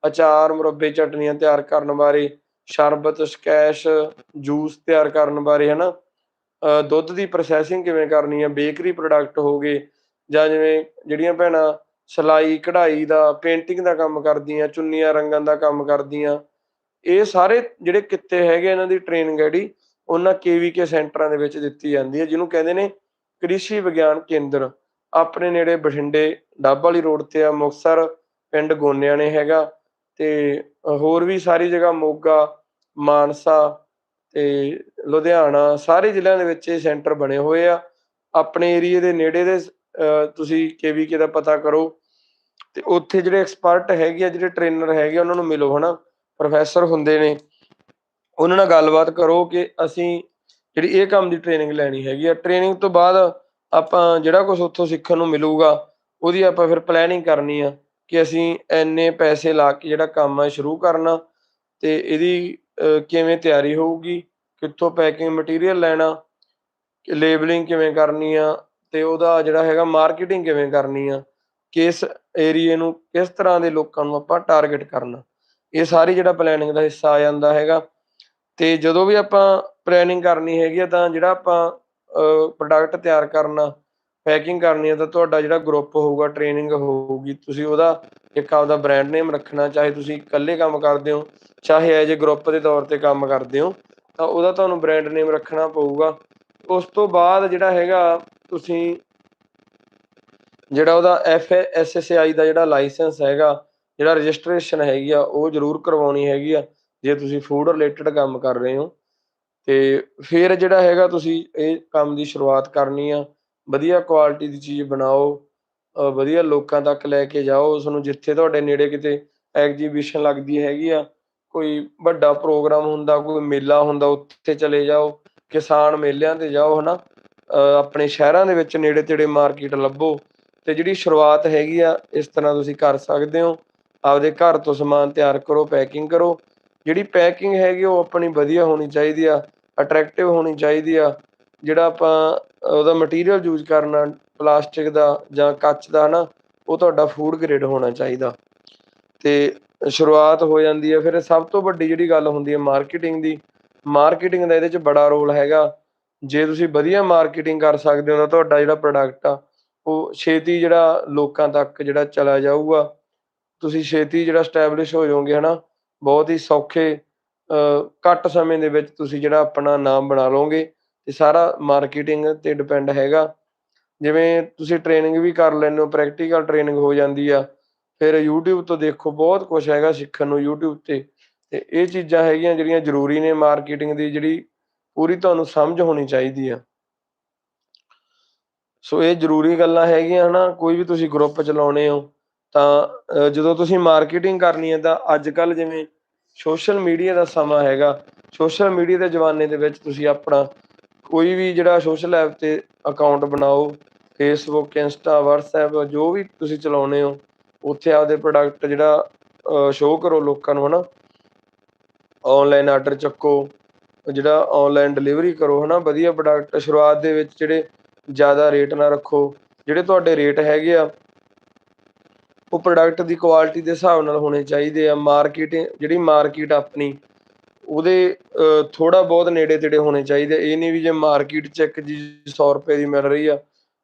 ਅਚਾਰ ਮੁਰੱਬੇ ਚਟਨੀਆਂ ਤਿਆਰ ਕਰਨ ਬਾਰੇ ਸ਼ਰਬਤ ਸਕੈਸ਼ ਜੂਸ ਤਿਆਰ ਕਰਨ ਬਾਰੇ ਹਨਾ? ਅ, ਦੁੱਧ ਦੀ ਪ੍ਰੋਸੈਸਿੰਗ ਕਿਵੇਂ ਕਰਨੀ ਆ? ਬੇਕਰੀ ਪ੍ਰੋਡਕਟ ਹੋ ਗਏ ਜਾਂ ਜਿਵੇਂ ਜਿਹੜੀਆਂ ਭੈਣਾਂ ਸਿਲਾਈ ਕਢਾਈ ਦਾ ਪੇਂਟਿੰਗ ਦਾ ਕੰਮ ਕਰਦੀਆਂ ਚੁੰਨੀਆਂ ਰੰਗਾਂ ਦਾ ਕੰਮ ਕਰਦੀਆਂ। ਇਹ ਸਾਰੇ ਜਿਹੜੇ ਕਿੱਤੇ ਹੈਗੇ ਇਹਨਾਂ ਦੀ ਟ੍ਰੇਨਿੰਗ ਜਿਹੜੀ ਉਹਨਾਂ ਕੇਵੀਕੇ ਸੈਂਟਰਾਂ ਦੇ ਵਿੱਚ ਦਿੱਤੀ ਜਾਂਦੀ ਹੈ ਜਿਹਨੂੰ ਕਹਿੰਦੇ ਨੇ ਕ੍ਰਿਸ਼ੀ ਵਿਗਿਆਨ ਕੇਂਦਰ ਆਪਣੇ ਨੇੜੇ ਬਠਿੰਡੇ ਡੱਬ ਵਾਲੀ ਰੋਡ ਤੇ ਆ ਮੁਕਤਸਰ ਪਿੰਡ ਗੋਨਿਆਣੇ ਹੈਗਾ ਤੇ ਹੋਰ ਵੀ ਸਾਰੀ ਜਗ੍ਹਾ ਮੋਗਾ ਮਾਨਸਾ ਤੇ ਲੁਧਿਆਣਾ ਸਾਰੇ ਜ਼ਿਲ੍ਹਿਆਂ ਦੇ ਵਿੱਚ ਇਹ ਸੈਂਟਰ ਬਣੇ ਹੋਏ ਆ। ਆਪਣੇ ਏਰੀਏ ਦੇ ਨੇੜੇ ਦੇ ਅਹ, ਤੁਸੀਂ ਕੇਵੀਕੇ ਦਾ ਪਤਾ ਕਰੋ ਤੇ ਉੱਥੇ ਜਿਹੜੇ ਐਕਸਪਰਟ ਹੈਗੇ ਆ ਜਿਹੜੇ ਟ੍ਰੇਨਰ ਹੈਗੇ ਆ, ਉਹਨਾਂ ਨੂੰ ਮਿਲੋ ਹਨਾ? ਪ੍ਰੋਫੈਸਰ ਹੁੰਦੇ ਨੇ। ਉਹਨਾਂ ਨਾਲ ਗੱਲਬਾਤ ਕਰੋ ਕਿ ਅਸੀਂ ਜਿਹੜੀ ਇਹ ਕੰਮ ਦੀ ਟ੍ਰੇਨਿੰਗ ਲੈਣੀ ਹੈਗੀ ਆ। ਟ੍ਰੇਨਿੰਗ ਤੋਂ ਬਾਅਦ ਆਪਾਂ ਜਿਹੜਾ ਕੁਝ ਉੱਥੋਂ ਸਿੱਖਣ ਨੂੰ ਮਿਲੂਗਾ, ਉਹਦੀ ਆਪਾਂ ਫਿਰ ਪਲੈਨਿੰਗ ਕਰਨੀ ਆ ਕਿ ਅਸੀਂ ਐਨੇ ਪੈਸੇ ਲਾ ਕੇ ਜਿਹੜਾ ਕੰਮ ਆ ਸ਼ੁਰੂ ਕਰਨਾ ਤੇ ਇਹਦੀ ਕਿਵੇਂ ਤਿਆਰੀ ਹੋਊਗੀ, ਕਿੱਥੋਂ ਪੈਕਿੰਗ ਮਟੀਰੀਅਲ ਲੈਣਾ ਲੇਬਲਿੰਗ ਕਿਵੇਂ ਕਰਨੀ ਆ ਤੇ ਉਹਦਾ ਜਿਹੜਾ ਹੈਗਾ ਮਾਰਕੀਟਿੰਗ ਕਿਵੇਂ ਕਰਨੀ ਆ, ਕਿਸ ਏਰੀਏ ਨੂੰ, ਕਿਸ ਤਰ੍ਹਾਂ ਦੇ ਲੋਕਾਂ ਨੂੰ ਆਪਾਂ ਟਾਰਗੇਟ ਕਰਨਾ। ਇਹ ਸਾਰੀ ਜਿਹੜਾ ਪਲੈਨਿੰਗ ਦਾ ਹਿੱਸਾ ਆ ਜਾਂਦਾ ਹੈਗਾ। ਤੇ ਜਦੋਂ ਵੀ ਆਪਾਂ ਪਲੈਨਿੰਗ ਕਰਨੀ ਹੈਗੀ ਆ ਤਾਂ ਜਿਹੜਾ ਆਪਾਂ ਪ੍ਰੋਡਕਟ ਤਿਆਰ ਕਰਨਾ ਪੈਕਿੰਗ ਕਰਨੀ ਆ ਤਾਂ ਤੁਹਾਡਾ ਜਿਹੜਾ ਗਰੁੱਪ ਹੋਊਗਾ ਟ੍ਰੇਨਿੰਗ ਹੋਊਗੀ, ਤੁਸੀਂ ਉਹਦਾ ਇੱਕ ਆਪਦਾ ਬ੍ਰਾਂਡ ਨੇਮ ਰੱਖਣਾ, ਚਾਹੇ ਤੁਸੀਂ ਇਕੱਲੇ ਕੰਮ ਕਰਦੇ ਹੋ, ਚਾਹੇ ਐਜ ਗਰੁੱਪ ਦੇ ਤੌਰ ਤੇ ਕੰਮ ਕਰਦੇ ਹੋ, ਤਾਂ ਉਹਦਾ ਤੁਹਾਨੂੰ ਬ੍ਰਾਂਡ ਨੇਮ ਰੱਖਣਾ ਪਊਗਾ। ਉਸ ਤੋਂ ਬਾਅਦ ਜਿਹੜਾ ਹੈਗਾ, ਤੁਸੀਂ ਜਿਹੜਾ ਉਹਦਾ F S S A I ਜਿਹੜਾ ਲਾਇਸੈਂਸ ਹੈਗਾ, ਜਿਹੜਾ ਰਜਿਸਟ੍ਰੇਸ਼ਨ ਹੈਗੀ ਆ, ਉਹ ਜ਼ਰੂਰ ਕਰਵਾਉਣੀ ਹੈਗੀ ਆ। ਜੇ ਤੁਸੀਂ ਫੂਡ ਰਿਲੇਟਡ ਕੰਮ ਕਰ ਰਹੇ ਹੋ ਤੇ ਫਿਰ ਜਿਹੜਾ ਹੈਗਾ ਤੁਸੀਂ ਇਹ ਕੰਮ ਦੀ ਸ਼ੁਰੂਆਤ ਕਰਨੀ ਆ। ਵਧੀਆ ਕੁਆਲਿਟੀ ਦੀ ਚੀਜ਼ ਬਣਾਓ ਵਧੀਆ ਲੋਕਾਂ ਤੱਕ ਲੈ ਕੇ ਜਾਓ ਉਸ ਨੂੰ ਜਿੱਥੇ ਤੁਹਾਡੇ ਨੇੜੇ ਕਿਤੇ ਐਗਜੀਬਿਸ਼ਨ ਲੱਗਦੀ ਹੈਗੀ ਆ ਕੋਈ ਵੱਡਾ ਪ੍ਰੋਗਰਾਮ ਹੁੰਦਾ ਕੋਈ ਮੇਲਾ ਹੁੰਦਾ ਉੱਥੇ ਚਲੇ ਜਾਓ ਕਿਸਾਨ ਮੇਲਿਆਂ ਤੇ ਜਾਓ ਹਨਾ? ਅ, ਆਪਣੇ ਸ਼ਹਿਰਾਂ ਦੇ ਵਿੱਚ ਨੇੜੇ ਤੇੜੇ ਮਾਰਕੀਟ ਲੱਭੋ ਤੇ ਜਿਹੜੀ ਸ਼ੁਰੂਆਤ ਹੈਗੀ ਆ ਇਸ ਤਰ੍ਹਾਂ ਤੁਸੀਂ ਕਰ ਸਕਦੇ ਹੋ। ਆਪਦੇ ਘਰ ਤੋਂ ਸਮਾਨ ਤਿਆਰ ਕਰੋ ਪੈਕਿੰਗ ਕਰੋ ਜਿਹੜੀ ਪੈਕਿੰਗ ਹੈਗੀ ਉਹ ਆਪਣੀ ਵਧੀਆ ਹੋਣੀ ਚਾਹੀਦੀ ਆ ਅਟਰੈਕਟਿਵ ਹੋਣੀ ਚਾਹੀਦੀ ਆ, ਜਿਹੜਾ ਆਪਾਂ ਉਹਦਾ ਮਟੀਰੀਅਲ ਯੂਜ਼ ਕਰਨਾ ਪਲਾਸਟਿਕ ਦਾ ਜਾਂ ਕੱਚ ਦਾ ਨਾ, ਉਹ ਤੁਹਾਡਾ ਫੂਡ ਗ੍ਰੇਡ ਹੋਣਾ ਚਾਹੀਦਾ। ਤੇ ਸ਼ੁਰੂਆਤ ਹੋ ਜਾਂਦੀ ਹੈ ਫਿਰ ਸਭ ਤੋਂ ਵੱਡੀ ਜਿਹੜੀ ਗੱਲ ਹੁੰਦੀ ਹੈ ਮਾਰਕੀਟਿੰਗ ਦੀ ਮਾਰਕੀਟਿੰਗ ਦਾ ਇਹਦੇ 'ਚ ਬੜਾ ਰੋਲ ਹੈਗਾ। ਜੇ ਤੁਸੀਂ ਵਧੀਆ ਮਾਰਕੀਟਿੰਗ ਕਰ ਸਕਦੇ ਹੋ, ਤਾਂ ਤੁਹਾਡਾ ਜਿਹੜਾ ਪ੍ਰੋਡਕਟ ਆ, ਉਹ ਛੇਤੀ ਜਿਹੜਾ ਲੋਕਾਂ ਤੱਕ ਜਿਹੜਾ ਚਲਾ ਜਾਊਗਾ। ਤੁਸੀਂ ਛੇਤੀ ਜਿਹੜਾ ਸਟੈਬਲਿਸ਼ ਹੋ ਜਾਓਗੇ, ਹਨਾ ਬਹੁਤ ਹੀ ਸੌਖੇ ਘੱਟ ਸਮੇਂ ਦੇ ਵਿੱਚ ਤੁਸੀਂ ਜਿਹੜਾ ਆਪਣਾ ਨਾਮ ਬਣਾ ਲਓਗੇ ਤੇ ਸਾਰਾ ਮਾਰਕੀਟਿੰਗ ਤੇ ਡਿਪੈਂਡ ਹੈਗਾ। ਜਿਵੇਂ ਤੁਸੀਂ ਟ੍ਰੇਨਿੰਗ ਵੀ ਕਰ ਲੈਂਦੇ ਹੋ ਪ੍ਰੈਕਟੀਕਲ ਟ੍ਰੇਨਿੰਗ ਹੋ ਜਾਂਦੀ ਆ, ਫਿਰ YouTube ਤੋਂ ਦੇਖੋ, ਬਹੁਤ ਕੁਝ ਹੈਗਾ ਸਿੱਖਣ ਨੂੰ YouTube ਤੇ ਤੇ ਇਹ ਚੀਜ਼ਾਂ ਹੈਗੀਆਂ ਜਿਹੜੀਆਂ ਜ਼ਰੂਰੀ ਨੇ ਮਾਰਕੀਟਿੰਗ ਦੀ ਜਿਹੜੀ ਪੂਰੀ ਤੁਹਾਨੂੰ ਸਮਝ ਹੋਣੀ ਚਾਹੀਦੀ ਆ। ਸੋ ਇਹ ਜ਼ਰੂਰੀ ਗੱਲਾਂ ਹੈਗੀਆਂ ਹਨਾ, ਕੋਈ ਵੀ ਤੁਸੀਂ ਗਰੁੱਪ ਚਲਾਉਣੇ ਹੋ ਤਾਂ ਜਦੋਂ ਤੁਸੀਂ ਮਾਰਕੀਟਿੰਗ ਕਰਨੀ ਹੈ ਤਾਂ ਅੱਜ ਕੱਲ ਜਿਵੇਂ ਸੋਸ਼ਲ ਮੀਡੀਆ ਦਾ ਸਮਾਂ ਹੈਗਾ ਸੋਸ਼ਲ ਮੀਡੀਆ ਦੇ ਜ਼ਮਾਨੇ ਦੇ ਵਿੱਚ ਤੁਸੀਂ ਆਪਣਾ ਕੋਈ ਵੀ ਜਿਹੜਾ ਸੋਸ਼ਲ ਐਪ ਤੇ ਅਕਾਊਂਟ ਬਣਾਓ ਫੇਸਬੁੱਕ ਇੰਸਟਾ WhatsApp, ਜੋ ਵੀ ਤੁਸੀਂ ਚਲਾਉਨੇ ਹੋ, ਉੱਥੇ ਆਪਦੇ ਪ੍ਰੋਡਕਟ ਜਿਹੜਾ ਸ਼ੋਅ ਕਰੋ ਲੋਕਾਂ ਨੂੰ, ਹਨਾ? ਆਨਲਾਈਨ ਆਰਡਰ ਚੱਕੋ, ਜਿਹੜਾ ਆਨਲਾਈਨ ਡਿਲੀਵਰੀ ਕਰੋ, ਹਨਾ? ਵਧੀਆ ਪ੍ਰੋਡਕਟ ਸ਼ੁਰੂਆਤ ਦੇ ਵਿੱਚ ਜਿਹੜੇ ਜ਼ਿਆਦਾ ਰੇਟ ਨਾ ਰੱਖੋ, ਜਿਹੜੇ ਤੁਹਾਡੇ ਰੇਟ ਹੈਗੇ ਆ ਉਹ ਪ੍ਰੋਡਕਟ ਦੀ ਕੁਆਲਿਟੀ ਦੇ ਹਿਸਾਬ ਨਾਲ ਹੋਣੇ ਚਾਹੀਦੇ ਆ। ਮਾਰਕੀਟ ਜਿਹੜੀ ਮਾਰਕੀਟ ਆਪਣੀ, ਉਹਦੇ ਥੋੜਾ ਬਹੁਤ ਨੇੜੇ ਤੇੜੇ ਹੋਣੇ ਚਾਹੀਦੇ। ਇਹ ਨਹੀਂ ਵੀ ਜੇ ਮਾਰਕੀਟ 'ਚ ਇੱਕ ਚੀਜ਼ 100 ਰੁਪਏ ਦੀ ਮਿਲ ਰਹੀ ਆ,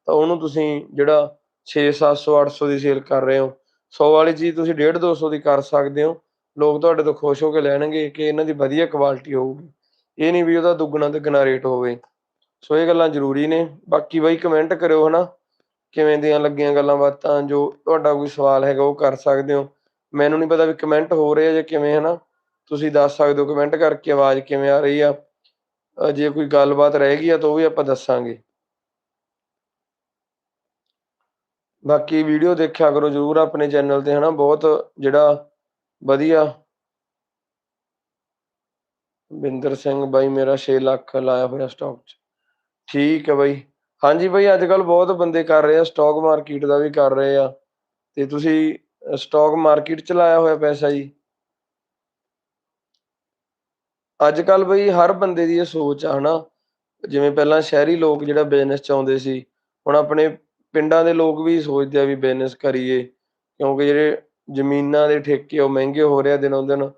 ਤਾਂ ਉਹਨੂੰ ਤੁਸੀਂ ਜਿਹੜਾ 6 700 800 ਦੀ ਸੇਲ ਕਰ ਰਹੇ ਹੋ। 100 ਵਾਲੀ ਚੀਜ਼ ਤੁਸੀਂ 150 200 ਦੀ ਕਰ ਸਕਦੇ ਹੋ। ਲੋਕ ਤੁਹਾਡੇ ਤੋਂ ਖੁਸ਼ ਹੋ ਕੇ ਲੈਣਗੇ ਕਿ ਇਹਨਾਂ ਦੀ ਵਧੀਆ ਕੁਆਲਿਟੀ ਹੋਊਗੀ। ਇਹ ਨਹੀਂ ਵੀ ਉਹਦਾ ਦੁੱਗਣਾ ਤਿੱਗਣਾ ਰੇਟ ਹੋਵੇ। ਸੋ ਇਹ ਗੱਲਾਂ ਜ਼ਰੂਰੀ ਨੇ। ਬਾਕੀ ਬਾਈ ਕਮੈਂਟ ਕਰਿਓ ਹਨਾ। ਕਿਵੇਂ ਦੀਆਂ ਲੱਗੀਆਂ ਗੱਲਾਂ ਬਾਤਾਂ, ਜੋ ਤੁਹਾਡਾ ਕੋਈ ਸਵਾਲ ਹੈਗਾ ਉਹ ਕਰ ਸਕਦੇ ਹੋ। ਮੈਨੂੰ ਨਹੀਂ ਪਤਾ ਵੀ ਕਮੈਂਟ ਹੋ ਰਹੇ ਆ ਜਾਂ ਕਿਵੇਂ, ਹਨਾ? ਤੁਸੀਂ ਦੱਸ ਸਕਦੇ ਹੋ ਕਮੈਂਟ ਕਰਕੇ ਆਵਾਜ਼ ਕਿਵੇਂ ਆ ਰਹੀ ਆ। ਜੇ ਕੋਈ ਗੱਲਬਾਤ ਰਹਿ ਗਈ ਆ ਤਾਂ ਉਹ ਵੀ ਆਪਾਂ ਦੱਸਾਂਗੇ। ਬਾਕੀ ਵੀਡੀਓ ਦੇਖਿਆ ਕਰੋ ਜਰੂਰ ਆਪਣੇ ਚੈਨਲ ਤੇ, ਹਨਾ? ਬਹੁਤ ਜਿਹੜਾ ਵਧੀਆ ਬਿੰਦਰ ਸਿੰਘ ਬਾਈ ਮੇਰਾ 6 ਲੱਖ ਲਾਇਆ ਹੋਇਆ ਸਟਾਕ 'ਚ। ਠੀਕ ਹੈ ਬਾਈ। ਹਾਂਜੀ ਬਾਈ ਅੱਜ ਕੱਲ ਬਹੁਤ ਬੰਦੇ ਕਰ ਰਹੇ ਆ ਸਟਾਕ ਮਾਰਕੀਟ ਦਾ ਵੀ ਕਰ ਰਹੇ ਆ। ਤੇ ਤੁਸੀਂ ਸਟਾਕ ਮਾਰਕੀਟ 'ਚ ਲਾਇਆ ਹੋਇਆ ਪੈਸਾ ਜੀ। ਅੱਜ ਕੱਲ ਬਈ, ਹਰ ਬੰਦੇ ਦੀ ਇਹ ਸੋਚ ਆ, ਹਨਾ। ਜਿਵੇਂ ਪਹਿਲਾਂ ਸ਼ਹਿਰੀ ਲੋਕ ਜਿਹੜਾ ਬਿਜ਼ਨਸ ਚ ਆਉਂਦੇ ਸੀ, ਹੁਣ ਆਪਣੇ ਪਿੰਡਾਂ ਦੇ ਲੋਕ ਵੀ ਸੋਚਦੇ ਆ ਵੀ ਬਿਜ਼ਨਸ ਕਰੀਏ। ਕਿਉਂਕਿ ਜਿਹੜੇ ਜ਼ਮੀਨਾਂ ਦੇ ਠੇਕੇ ਉਹ ਮਹਿੰਗੇ ਹੋ ਰਹੇ ਆ ਦਿਨੋਂ ਦਿਨ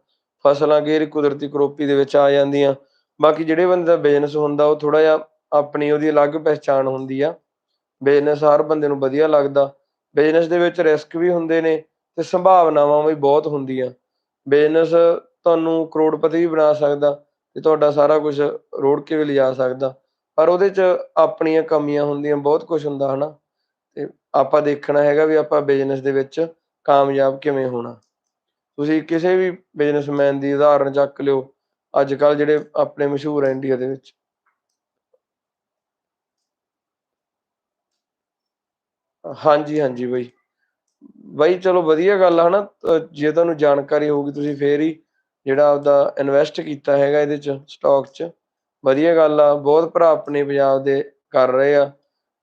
ਫਸਲਾਂ ਗੈਰ ਕੁਦਰਤੀ ਕਰੋਪੀ ਦੇ ਵਿੱਚ ਆ ਜਾਂਦੀਆਂ। ਬਾਕੀ ਜਿਹੜੇ ਬੰਦੇ ਦਾ ਬਿਜ਼ਨਸ ਹੁੰਦਾ, ਉਹ ਥੋੜਾ ਜਿਹਾ ਆਪਣੀ ਉਹਦੀ ਅਲੱਗ ਪਹਿਚਾਣ ਹੁੰਦੀ ਆ। ਬਿਜ਼ਨਸ ਹਰ ਬੰਦੇ ਨੂੰ ਵਧੀਆ ਲੱਗਦਾ। ਬਿਜ਼ਨਸ ਦੇ ਵਿੱਚ ਰਿਸਕ ਵੀ ਹੁੰਦੇ ਨੇ ਤੇ ਸੰਭਾਵਨਾਵਾਂ ਵੀ ਬਹੁਤ ਹੁੰਦੀਆਂ। ਬਿਜ਼ਨਸ ਤੁਹਾਨੂੰ ਕਰੋੜਪਤੀ ਵੀ ਬਣਾ ਸਕਦਾ ਤੇ ਤੁਹਾਡਾ ਸਾਰਾ ਕੁਝ ਰੋੜ ਕੇ ਵੀ ਲਿਜਾ ਸਕਦਾ। ਪਰ ਉਹਦੇ 'ਚ ਆਪਣੀਆਂ ਕਮੀਆਂ ਹੁੰਦੀਆਂ, ਬਹੁਤ ਕੁਝ ਹੁੰਦਾ, ਹਨਾ? ਤੇ ਆਪਾਂ ਦੇਖਣਾ ਹੈਗਾ ਵੀ ਆਪਾਂ ਬਿਜ਼ਨਸ ਦੇ ਵਿੱਚ ਕਾਮਯਾਬ ਕਿਵੇਂ ਹੋਣਾ। ਤੁਸੀਂ ਕਿਸੇ ਵੀ ਬਿਜ਼ਨਸਮੈਨ ਦੀ ਉਦਾਹਰਨ ਚੱਕ ਲਿਓ। ਅੱਜ ਕੱਲ ਜਿਹੜੇ ਆਪਣੇ ਮਸ਼ਹੂਰ ਆ ਇੰਡੀਆ ਦੇ ਵਿੱਚ। ਹਾਂਜੀ ਹਾਂਜੀ ਬਾਈ। ਬਾਈ ਚਲੋ ਵਧੀਆ ਗੱਲ ਆ ਹਨਾ? ਅ, ਜੇ ਤੁਹਾਨੂੰ ਜਾਣਕਾਰੀ ਹੋਊਗੀ ਤੁਸੀਂ ਫੇਰ ਹੀ ਜਿਹੜਾ ਆਪਦਾ ਇਨਵੈਸਟ ਕੀਤਾ ਹੈਗਾ ਇਹਦੇ ਚ ਸਟਾਕ ਚ ਵਧੀਆ ਗੱਲ ਆ। ਬਹੁਤ ਭਰਾ ਆਪਣੇ ਪੰਜਾਬ ਦੇ ਕਰ ਰਹੇ ਆ।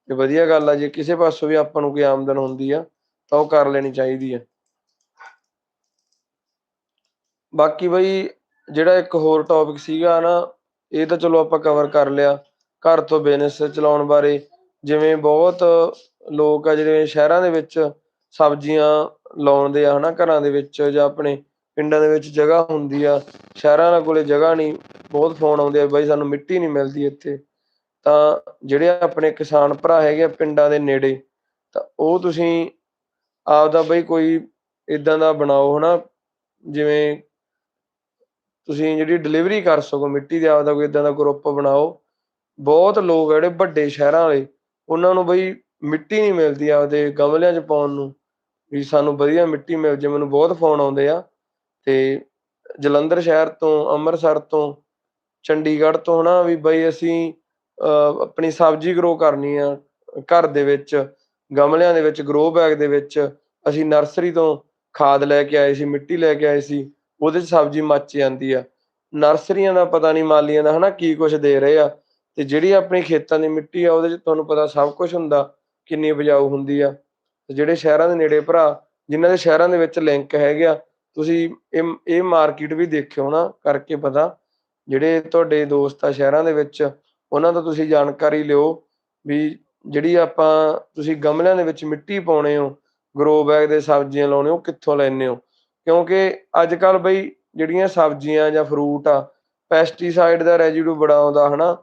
ਤੇ ਵਧੀਆ ਗੱਲ ਆ ਜੇ ਕਿਸੇ ਪਾਸੋਂ ਵੀ ਆਪਾਂ ਨੂੰ ਕੋਈ ਆਮਦਨ ਹੁੰਦੀ ਆ ਤਾਂ ਉਹ ਕਰ ਲੈਣੀ ਚਾਹੀਦੀ ਆ। ਬਾਕੀ ਬਈ ਜਿਹੜਾ ਇੱਕ ਹੋਰ ਟੌਪਿਕ ਸੀਗਾ ਨਾ ਇਹ ਤਾਂ ਚਲੋ ਆਪਾਂ ਕਵਰ ਕਰ ਲਿਆ। ਘਰ ਤੋਂ ਬਿਜ਼ਨਸ ਚਲਾਉਣ ਬਾਰੇ ਜਿਵੇਂ ਬਹੁਤ ਲੋਕ ਆ ਜਿਹੜੇ ਸ਼ਹਿਰਾਂ ਦੇ ਵਿੱਚ ਸਬਜ਼ੀਆਂ ਲਾਉਂਦੇ ਆ, ਹਨਾ, ਘਰਾਂ ਦੇ ਵਿੱਚ ਜਾਂ ਆਪਣੇ ਪਿੰਡਾਂ ਦੇ ਵਿੱਚ ਜਗ੍ਹਾ ਹੁੰਦੀ ਆ, ਸ਼ਹਿਰਾਂ ਕੋਲੇ ਜਗ੍ਹਾ ਨਹੀਂ, ਬਹੁਤ ਫੋਨ ਆਉਂਦੇ ਆ ਬਾਈ ਸਾਨੂੰ ਮਿੱਟੀ ਨਹੀਂ ਮਿਲਦੀ ਇੱਥੇ। ਤਾਂ ਜਿਹੜੇ ਆਪਣੇ ਕਿਸਾਨ ਭਰਾ ਹੈਗੇ ਆ ਪਿੰਡਾਂ ਦੇ ਨੇੜੇ, ਤਾਂ ਉਹ ਤੁਸੀਂ ਆਪਦਾ ਬਈ ਕੋਈ ਇਦਾਂ ਦਾ ਬਣਾਓ, ਹਨਾ, ਜਿਵੇਂ ਤੁਸੀਂ ਜਿਹੜੀ ਡਿਲੀਵਰੀ ਕਰ ਸਕੋ ਮਿੱਟੀ ਦੇ, ਆਪਦਾ ਕੋਈ ਇਦਾਂ ਦਾ ਗਰੁੱਪ ਬਣਾਓ। ਬਹੁਤ ਲੋਕ ਜਿਹੜੇ ਵੱਡੇ ਸ਼ਹਿਰਾਂ ਵਾਲੇ, ਉਹਨਾਂ ਨੂੰ ਬਈ ਮਿੱਟੀ ਨਹੀਂ ਮਿਲਦੀ ਆਪਦੇ ਗਮਲਿਆਂ 'ਚ ਪਾਉਣ ਨੂੰ। ਵੀ ਸਾਨੂੰ ਵਧੀਆ ਮਿੱਟੀ ਮਿਲ ਜੇ ਮੈਨੂੰ ਬਹੁਤ ਫੋਨ ਆਉਂਦੇ ਆ। ਤੇ ਜਲੰਧਰ ਸ਼ਹਿਰ ਤੋਂ ਅੰਮ੍ਰਿਤਸਰ ਤੋਂ ਚੰਡੀਗੜ੍ਹ ਤੋਂ ਨਾ ਵੀ ਬਈ ਅਸੀਂ ਅਹ, ਆਪਣੀ ਸਬਜ਼ੀ ਗਰੋ ਕਰਨੀ ਆ ਘਰ ਦੇ ਵਿੱਚ ਗਮਲਿਆਂ ਦੇ ਵਿੱਚ ਗਰੋ ਬੈਗ ਦੇ ਵਿੱਚ। ਅਸੀਂ ਨਰਸਰੀ ਤੋਂ ਖਾਦ ਲੈ ਕੇ ਆਏ ਸੀ ਮਿੱਟੀ ਲੈ ਕੇ ਆਏ ਸੀ ਉਹਦੇ 'ਚ ਸਬਜ਼ੀ ਮੱਚ ਜਾਂਦੀ ਆ। ਨਰਸਰੀਆਂ ਦਾ ਪਤਾ ਨਹੀਂ ਮਾਲੀਆਂ ਦਾ ਹਨਾ ਕੀ ਕੁਝ ਦੇ ਰਹੇ ਆ। ਤੇ ਜਿਹੜੀ ਆਪਣੀ ਖੇਤਾਂ ਦੀ ਮਿੱਟੀ ਆ ਉਹਦੇ 'ਚ ਤੁਹਾਨੂੰ ਪਤਾ ਸਭ ਕੁਝ ਹੁੰਦਾ। ਕਿੰਨੀ ਉਪਜਾਊ ਹੁੰਦੀ ਆ। ਤੇ ਜਿਹੜੇ ਸ਼ਹਿਰਾਂ ਦੇ ਨੇੜੇ ਭਰਾ, ਜਿਨ੍ਹਾਂ ਦੇ ਸ਼ਹਿਰਾਂ ਦੇ ਵਿੱਚ ਲਿੰਕ ਹੈਗੇ ਆ, ਤੁਸੀਂ ਇਹ ਇਹ ਮਾਰਕੀਟ ਵੀ ਦੇਖਿਓ ਨਾ, ਕਰਕੇ ਪਤਾ। ਜਿਹੜੇ ਤੁਹਾਡੇ ਦੋਸਤ ਆ ਸ਼ਹਿਰਾਂ ਦੇ ਵਿੱਚ, ਉਹਨਾਂ ਤੋਂ ਤੁਸੀਂ ਜਾਣਕਾਰੀ ਲਿਓ ਵੀ ਜਿਹੜੀ ਆਪਾਂ, ਤੁਸੀਂ ਗਮਲਿਆਂ ਦੇ ਵਿੱਚ ਮਿੱਟੀ ਪਾਉਣੇ ਹੋ ਗਰੋ ਬੈਗ ਦੇ ਸਬਜ਼ੀਆਂ ਲਾਉਣੇ ਹੋ ਕਿੱਥੋਂ ਲੈਣੇ ਹੋ? ਕਿਉਂਕਿ ਅੱਜ ਕੱਲ ਬਈ ਜਿਹੜੀਆਂ ਸਬਜ਼ੀਆਂ ਜਾਂ ਫਰੂਟ ਆ ਪੈਸਟੀਸਾਈਡ ਦਾ ਰੈਜ਼ੀਡੂ ਬੜਾ ਆਉਂਦਾ, ਹਨਾ?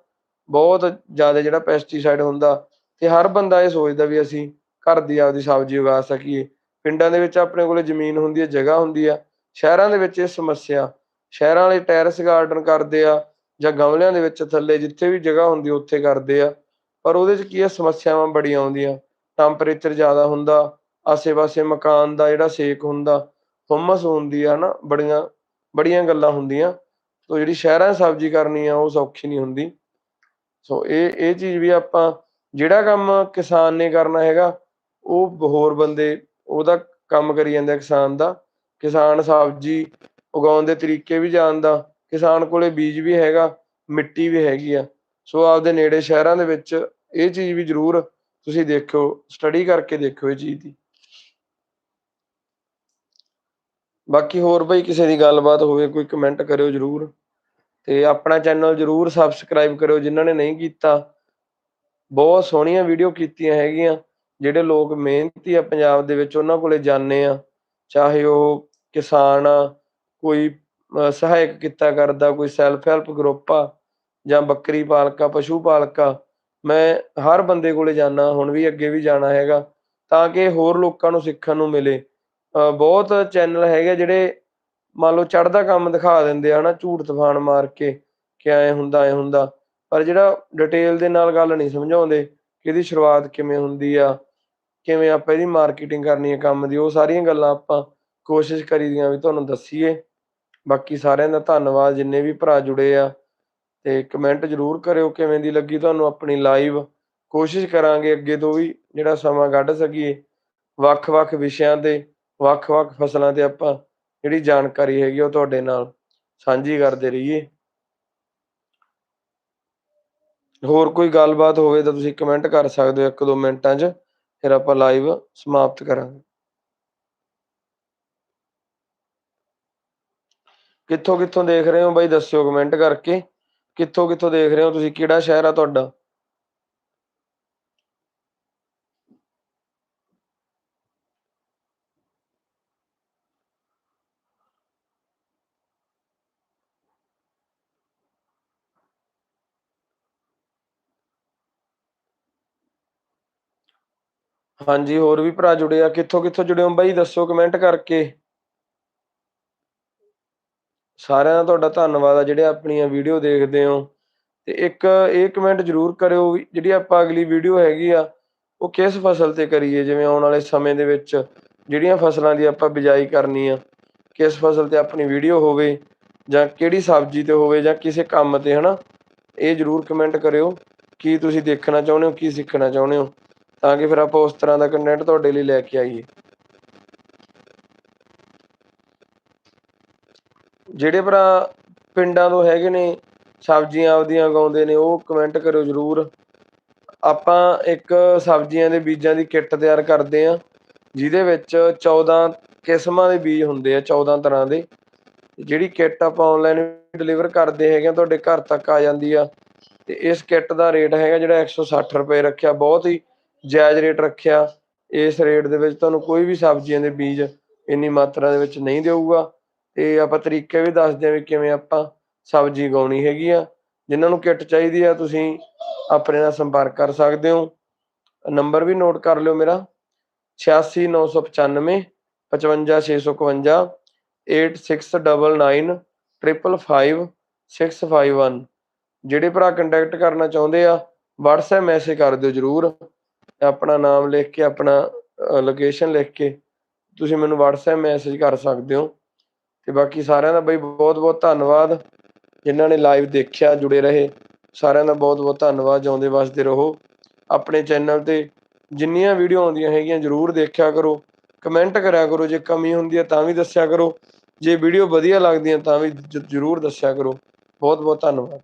ਬਹੁਤ ਜ਼ਿਆਦਾ ਜਿਹੜਾ ਪੈਸਟੀਸਾਈਡ ਹੁੰਦਾ ਤੇ ਹਰ ਬੰਦਾ ਇਹ ਸੋਚਦਾ ਵੀ ਅਸੀਂ ਘਰ ਦੀ ਆਪਦੀ ਸਬਜ਼ੀ ਉਗਾ ਸਕੀਏ। ਪਿੰਡਾਂ ਦੇ ਵਿੱਚ ਆਪਣੇ ਕੋਲੇ ਜ਼ਮੀਨ ਹੁੰਦੀ ਹੈ, ਜਗ੍ਹਾ ਹੁੰਦੀ ਆ ਸ਼ਹਿਰਾਂ ਦੇ ਵਿੱਚ ਇਹ ਸਮੱਸਿਆ। ਸ਼ਹਿਰਾਂ ਵਾਲੇ ਟੈਰਸ ਗਾਰਡਨ ਕਰਦੇ ਆ ਜਾਂ ਗਮਲਿਆਂ ਦੇ ਵਿੱਚ ਥੱਲੇ ਜਿੱਥੇ ਵੀ ਜਗ੍ਹਾ ਹੁੰਦੀ ਉੱਥੇ ਕਰਦੇ ਆ। ਪਰ ਉਹਦੇ 'ਚ ਕੀ ਆ, ਸਮੱਸਿਆਵਾਂ ਬੜੀਆਂ ਆਉਂਦੀਆਂ। ਟੈਂਪਰੇਚਰ ਜ਼ਿਆਦਾ ਹੁੰਦਾ, ਆਸੇ-ਪਾਸੇ ਮਕਾਨ ਦਾ ਜਿਹੜਾ ਸੇਕ ਹੁੰਦਾ, ਹੁਮਸ ਹੁੰਦੀ ਆ ਨਾ ਬੜੀਆਂ ਬੜੀਆਂ ਗੱਲਾਂ ਹੁੰਦੀਆਂ। ਸੋ ਜਿਹੜੀ ਸ਼ਹਿਰਾਂ 'ਚ ਸਬਜ਼ੀ ਕਰਨੀ ਆ, ਉਹ ਸੌਖੀ ਨਹੀਂ ਹੁੰਦੀ। ਸੋ ਇਹ ਇਹ ਚੀਜ਼ ਵੀ ਆਪਾਂ ਜਿਹੜਾ ਕੰਮ ਕਿਸਾਨ ਨੇ ਕਰਨਾ ਹੈਗਾ, ਉਹ ਹੋਰ ਬੰਦੇ ਉਹਦਾ ਕੰਮ ਕਰੀ ਜਾਂਦੇ ਕਿਸਾਨ ਦਾ। ਕਿਸਾਨ ਸਬਜ਼ੀ ਉਗਾਉਣ ਦੇ ਤਰੀਕੇ ਵੀ ਜਾਣਦਾ, ਕਿਸਾਨ ਕੋਲੇ ਬੀਜ ਵੀ ਹੈਗਾ, ਮਿੱਟੀ ਵੀ ਹੈਗੀ ਆ। ਸੋ ਆਪਦੇ ਨੇੜੇ ਸ਼ਹਿਰਾਂ ਦੇ ਵਿੱਚ ਇਹ ਚੀਜ਼ ਵੀ ਜ਼ਰੂਰ ਤੁਸੀਂ ਦੇਖਿਓ ਸਟੱਡੀ ਕਰਕੇ ਦੇਖਿਓ ਇਹ ਚੀਜ਼ ਦੀ। ਬਾਕੀ ਹੋਰ ਬਈ ਕਿਸੇ ਦੀ ਗੱਲਬਾਤ ਹੋਵੇ, ਕੋਈ ਕਮੈਂਟ ਕਰਿਓ ਜ਼ਰੂਰ। ਤੇ ਆਪਣਾ ਚੈਨਲ ਜ਼ਰੂਰ ਸਬਸਕ੍ਰਾਈਬ ਕਰਿਓ, ਜਿਨ੍ਹਾਂ ਨੇ ਨਹੀਂ ਕੀਤਾ ਬਹੁਤ ਸੋਹਣੀਆਂ ਵੀਡੀਓ ਕੀਤੀਆਂ ਹੈਗੀਆਂ, ਜਿਹੜੇ ਲੋਕ ਮਿਹਨਤੀ ਆ ਪੰਜਾਬ ਦੇ ਵਿੱਚ, ਉਹਨਾਂ ਕੋਲੇ ਜਾਂਦੇ ਆ। ਚਾਹੇ ਉਹ ਕਿਸਾਨ ਆ, ਕੋਈ ਸਹਾਇਕ ਕੀਤਾ ਕਰਦਾ, ਕੋਈ ਸੈਲਫ ਹੈਲਪ ਗਰੁੱਪ ਆ, ਜਾਂ ਬੱਕਰੀ ਪਾਲਕਾ ਪਸ਼ੂ ਪਾਲਕਾ ਮੈਂ ਹਰ ਬੰਦੇ ਕੋਲੇ ਜਾਣਾ ਹੁਣ ਵੀ ਅੱਗੇ ਵੀ ਜਾਣਾ ਹੈਗਾ, ਤਾਂ ਕਿ ਹੋਰ ਲੋਕਾਂ ਨੂੰ ਸਿੱਖਣ ਨੂੰ ਮਿਲੇ। ਅਹ ਬਹੁਤ ਚੈਨਲ ਹੈਗੇ ਜਿਹੜੇ ਮੰਨ ਲਓ ਚੜ੍ਹਦਾ ਕੰਮ ਦਿਖਾ ਦਿੰਦੇ ਆ, ਹਨਾ, ਝੂਠ ਤੂਫਾਨ ਮਾਰ ਕੇ, ਕਿ ਐ ਹੁੰਦਾ ਐ ਹੁੰਦਾ। ਪਰ ਜਿਹੜਾ ਡਿਟੇਲ ਦੇ ਨਾਲ ਗੱਲ ਨਹੀਂ ਸਮਝਾਉਂਦੇ ਕਿ ਇਹਦੀ ਸ਼ੁਰੂਆਤ ਕਿਵੇਂ ਹੁੰਦੀ ਆ, ਕਿਵੇਂ ਆਪਾਂ ਇਹਦੀ ਮਾਰਕੀਟਿੰਗ ਕਰਨੀ ਹੈ ਕੰਮ ਦੀ, ਉਹ ਸਾਰੀਆਂ ਗੱਲਾਂ ਆਪਾਂ ਕੋਸ਼ਿਸ਼ ਕਰੀਦੀਆਂ ਵੀ ਤੁਹਾਨੂੰ ਦੱਸੀਏ। ਬਾਕੀ ਸਾਰਿਆਂ ਦਾ ਧੰਨਵਾਦ, ਜਿੰਨੇ ਵੀ ਭਰਾ ਜੁੜੇ ਆ, ਤੇ ਕਮੈਂਟ ਜ਼ਰੂਰ ਕਰਿਓ ਕਿਵੇਂ ਦੀ ਲੱਗੀ ਤੁਹਾਨੂੰ ਆਪਣੀ ਲਾਈਵ ਕੋਸ਼ਿਸ਼ ਕਰਾਂਗੇ ਅੱਗੇ ਤੋਂ ਵੀ ਜਿਹੜਾ ਸਮਾਂ ਕੱਢ ਸਕੀਏ। ਵੱਖ-ਵੱਖ ਵਿਸ਼ਿਆਂ ਤੇ, ਵੱਖ-ਵੱਖ ਫਸਲਾਂ ਤੇ ਆਪਾਂ ਜਿਹੜੀ ਜਾਣਕਾਰੀ ਹੈਗੀ ਉਹ ਤੁਹਾਡੇ ਨਾਲ ਸਾਂਝੀ ਕਰਦੇ ਰਹੀਏ। ਹੋਰ ਕੋਈ ਗੱਲਬਾਤ ਹੋਵੇ ਤਾਂ ਤੁਸੀਂ ਕਮੈਂਟ ਕਰ ਸਕਦੇ ਹੋ ਇੱਕ ਦੋ ਮਿੰਟਾਂ 'ਚ, ਫਿਰ ਆਪਾਂ ਲਾਈਵ ਸਮਾਪਤ ਕਰਾਂਗੇ। ਕਿੱਥੋਂ ਕਿੱਥੋਂ ਦੇਖ ਰਹੇ ਹੋ ਬਾਈ ਦੱਸਿਓ ਕਮੈਂਟ ਕਰਕੇ। ਕਿੱਥੋਂ ਕਿੱਥੋਂ ਦੇਖ ਰਹੇ ਹੋ ਤੁਸੀਂ? ਕਿਹੜਾ ਸ਼ਹਿਰ ਆ ਤੁਹਾਡਾ? ਹਾਂਜੀ, ਹੋਰ ਵੀ ਭਰਾ ਜੁੜੇ ਆ। ਕਿੱਥੋਂ ਕਿੱਥੋਂ ਜੁੜੇ ਹੋ ਬਾਈ? ਦੱਸਿਓ ਕਮੈਂਟ ਕਰਕੇ। ਸਾਰਿਆਂ ਦਾ ਤੁਹਾਡਾ ਧੰਨਵਾਦ ਆ, ਜਿਹੜੇ ਆਪਣੀਆਂ ਵੀਡੀਓ ਦੇਖਦੇ ਹੋ। ਤੇ ਇੱਕ ਇਹ ਕਮੈਂਟ ਜ਼ਰੂਰ ਕਰਿਓ ਜਿਹੜੀ ਆਪਾਂ ਅਗਲੀ ਵੀਡੀਓ ਹੈਗੀ ਆ, ਉਹ ਕਿਸ ਫਸਲ ਤੇ ਕਰੀਏ? ਜਿਵੇਂ ਆਉਣ ਵਾਲੇ ਸਮੇਂ ਦੇ ਵਿੱਚ ਜਿਹੜੀਆਂ ਫਸਲਾਂ ਦੀ ਆਪਾਂ ਬਿਜਾਈ ਕਰਨੀ ਆ, ਕਿਸ ਫਸਲ ਤੇ ਆਪਣੀ ਵੀਡੀਓ ਹੋਵੇ, ਜਾਂ ਕਿਹੜੀ ਸਬਜ਼ੀ ਤੇ ਹੋਵੇ, ਜਾਂ ਕਿਸੇ ਕੰਮ ਤੇ, ਹਨਾ? ਇਹ ਜ਼ਰੂਰ ਕਮੈਂਟ ਕਰਿਓ। ਕੀ ਤੁਸੀਂ ਦੇਖਣਾ ਚਾਹੁੰਦੇ ਹੋ, ਕੀ ਸਿੱਖਣਾ ਚਾਹੁੰਦੇ ਹੋ? ਤਾਂ ਕਿ ਫਿਰ ਆਪਾਂ ਉਸ ਤਰ੍ਹਾਂ ਦਾ ਕੰਟੈਂਟ ਤੁਹਾਡੇ ਲਈ ਲੈ ਕੇ ਆਈਏ। ਜਿਹੜੇ ਭਰਾ ਪਿੰਡਾਂ ਤੋਂ ਹੈਗੇ ਨੇ, ਸਬਜ਼ੀਆਂ ਆਪਦੀਆਂ ਉਗਾਉਂਦੇ ਨੇ, ਉਹ ਕਮੈਂਟ ਕਰਿਓ ਜ਼ਰੂਰ। ਆਪਾਂ ਇੱਕ ਸਬਜ਼ੀਆਂ ਦੇ ਬੀਜਾਂ ਦੀ ਕਿੱਟ ਤਿਆਰ ਕਰਦੇ ਆ ਜਿਹਦੇ ਵਿੱਚ 14 ਕਿਸਮਾਂ ਦੇ ਬੀਜ ਹੁੰਦੇ ਆ 14 ਤਰ੍ਹਾਂ ਦੇ। ਜਿਹੜੀ ਕਿੱਟ ਆਪਾਂ ਆਨਲਾਈਨ ਡਿਲੀਵਰ ਕਰਦੇ ਹੈਗੇ ਆ ਤੁਹਾਡੇ ਘਰ ਤੱਕ ਆ ਜਾਂਦੀ ਆ। ਤੇ ਇਸ ਕਿੱਟ ਦਾ ਰੇਟ ਹੈਗਾ ਜਿਹੜਾ 160 ਰੁਪਏ ਰੱਖਿਆ, ਬਹੁਤ ਹੀ ਜਾਇਜ਼ ਰੇਟ ਰੱਖਿਆ, ਇਸ ਰੇਟ ਦੇ ਵਿੱਚ ਤੁਹਾਨੂੰ ਕੋਈ ਵੀ ਸਬਜ਼ੀਆਂ ਦੇ ਬੀਜ ਇੰਨੀ ਮਾਤਰਾ ਦੇ ਵਿੱਚ ਨਹੀਂ ਦੇਊਗਾ। ਤੇ ਆਪਾਂ ਤਰੀਕੇ ਵੀ ਦੱਸਦੇ ਆ ਵੀ ਕਿਵੇਂ ਆਪਾਂ ਸਬਜ਼ੀ ਉਗਾਉਣੀ ਹੈਗੀ ਆ। ਜਿਨ੍ਹਾਂ ਨੂੰ ਕਿੱਟ ਚਾਹੀਦੀ ਆ, ਤੁਸੀਂ ਆਪਣੇ ਨਾਲ ਸੰਪਰਕ ਕਰ ਸਕਦੇ ਹੋ। ਨੰਬਰ ਵੀ ਨੋਟ ਕਰ ਲਿਓ ਮੇਰਾ। 86995 55651 8699 555 651 ਜਿਹੜੇ ਭਰਾ ਕੰਟੈਕਟ ਕਰਨਾ ਚਾਹੁੰਦੇ ਆ, WhatsApp ਮੈਸੇਜ ਕਰ ਦਿਓ ਜਰੂਰ। ਆਪਣਾ ਨਾਮ ਲਿਖ ਕੇ, ਆਪਣਾ ਲੋਕੇਸ਼ਨ ਲਿਖ ਕੇ ਤੁਸੀਂ ਮੈਨੂੰ WhatsApp ਮੈਸੇਜ ਕਰ ਸਕਦੇ ਹੋ। ਤੇ ਬਾਕੀ ਸਾਰਿਆਂ ਦਾ ਬਈ ਬਹੁਤ ਬਹੁਤ ਧੰਨਵਾਦ। ਜਿਨ੍ਹਾਂ ਨੇ ਲਾਈਵ ਦੇਖਿਆ, ਜੁੜੇ ਰਹੇ, ਸਾਰਿਆਂ ਦਾ ਬਹੁਤ ਬਹੁਤ ਧੰਨਵਾਦ। ਜਿਉਂਦੇ ਵਸਦੇ ਰਹੋ। ਆਪਣੇ ਚੈਨਲ ਤੇ ਜਿੰਨੀਆਂ ਵੀਡੀਓ ਆਉਂਦੀਆਂ ਹੈਗੀਆਂ, ਜਰੂਰ ਦੇਖਿਆ ਕਰੋ। ਕਮੈਂਟ ਕਰਿਆ ਕਰੋ। ਜੇ ਕਮੀ ਹੁੰਦੀ ਹੈ ਤਾਂ ਵੀ ਦੱਸਿਆ ਕਰੋ। ਜੇ ਵੀਡੀਓ ਵਧੀਆ ਲੱਗਦੀਆਂ ਤਾਂ ਵੀ ਜਰੂਰ ਦੱਸਿਆ ਕਰੋ। ਬਹੁਤ ਬਹੁਤ ਧੰਨਵਾਦ।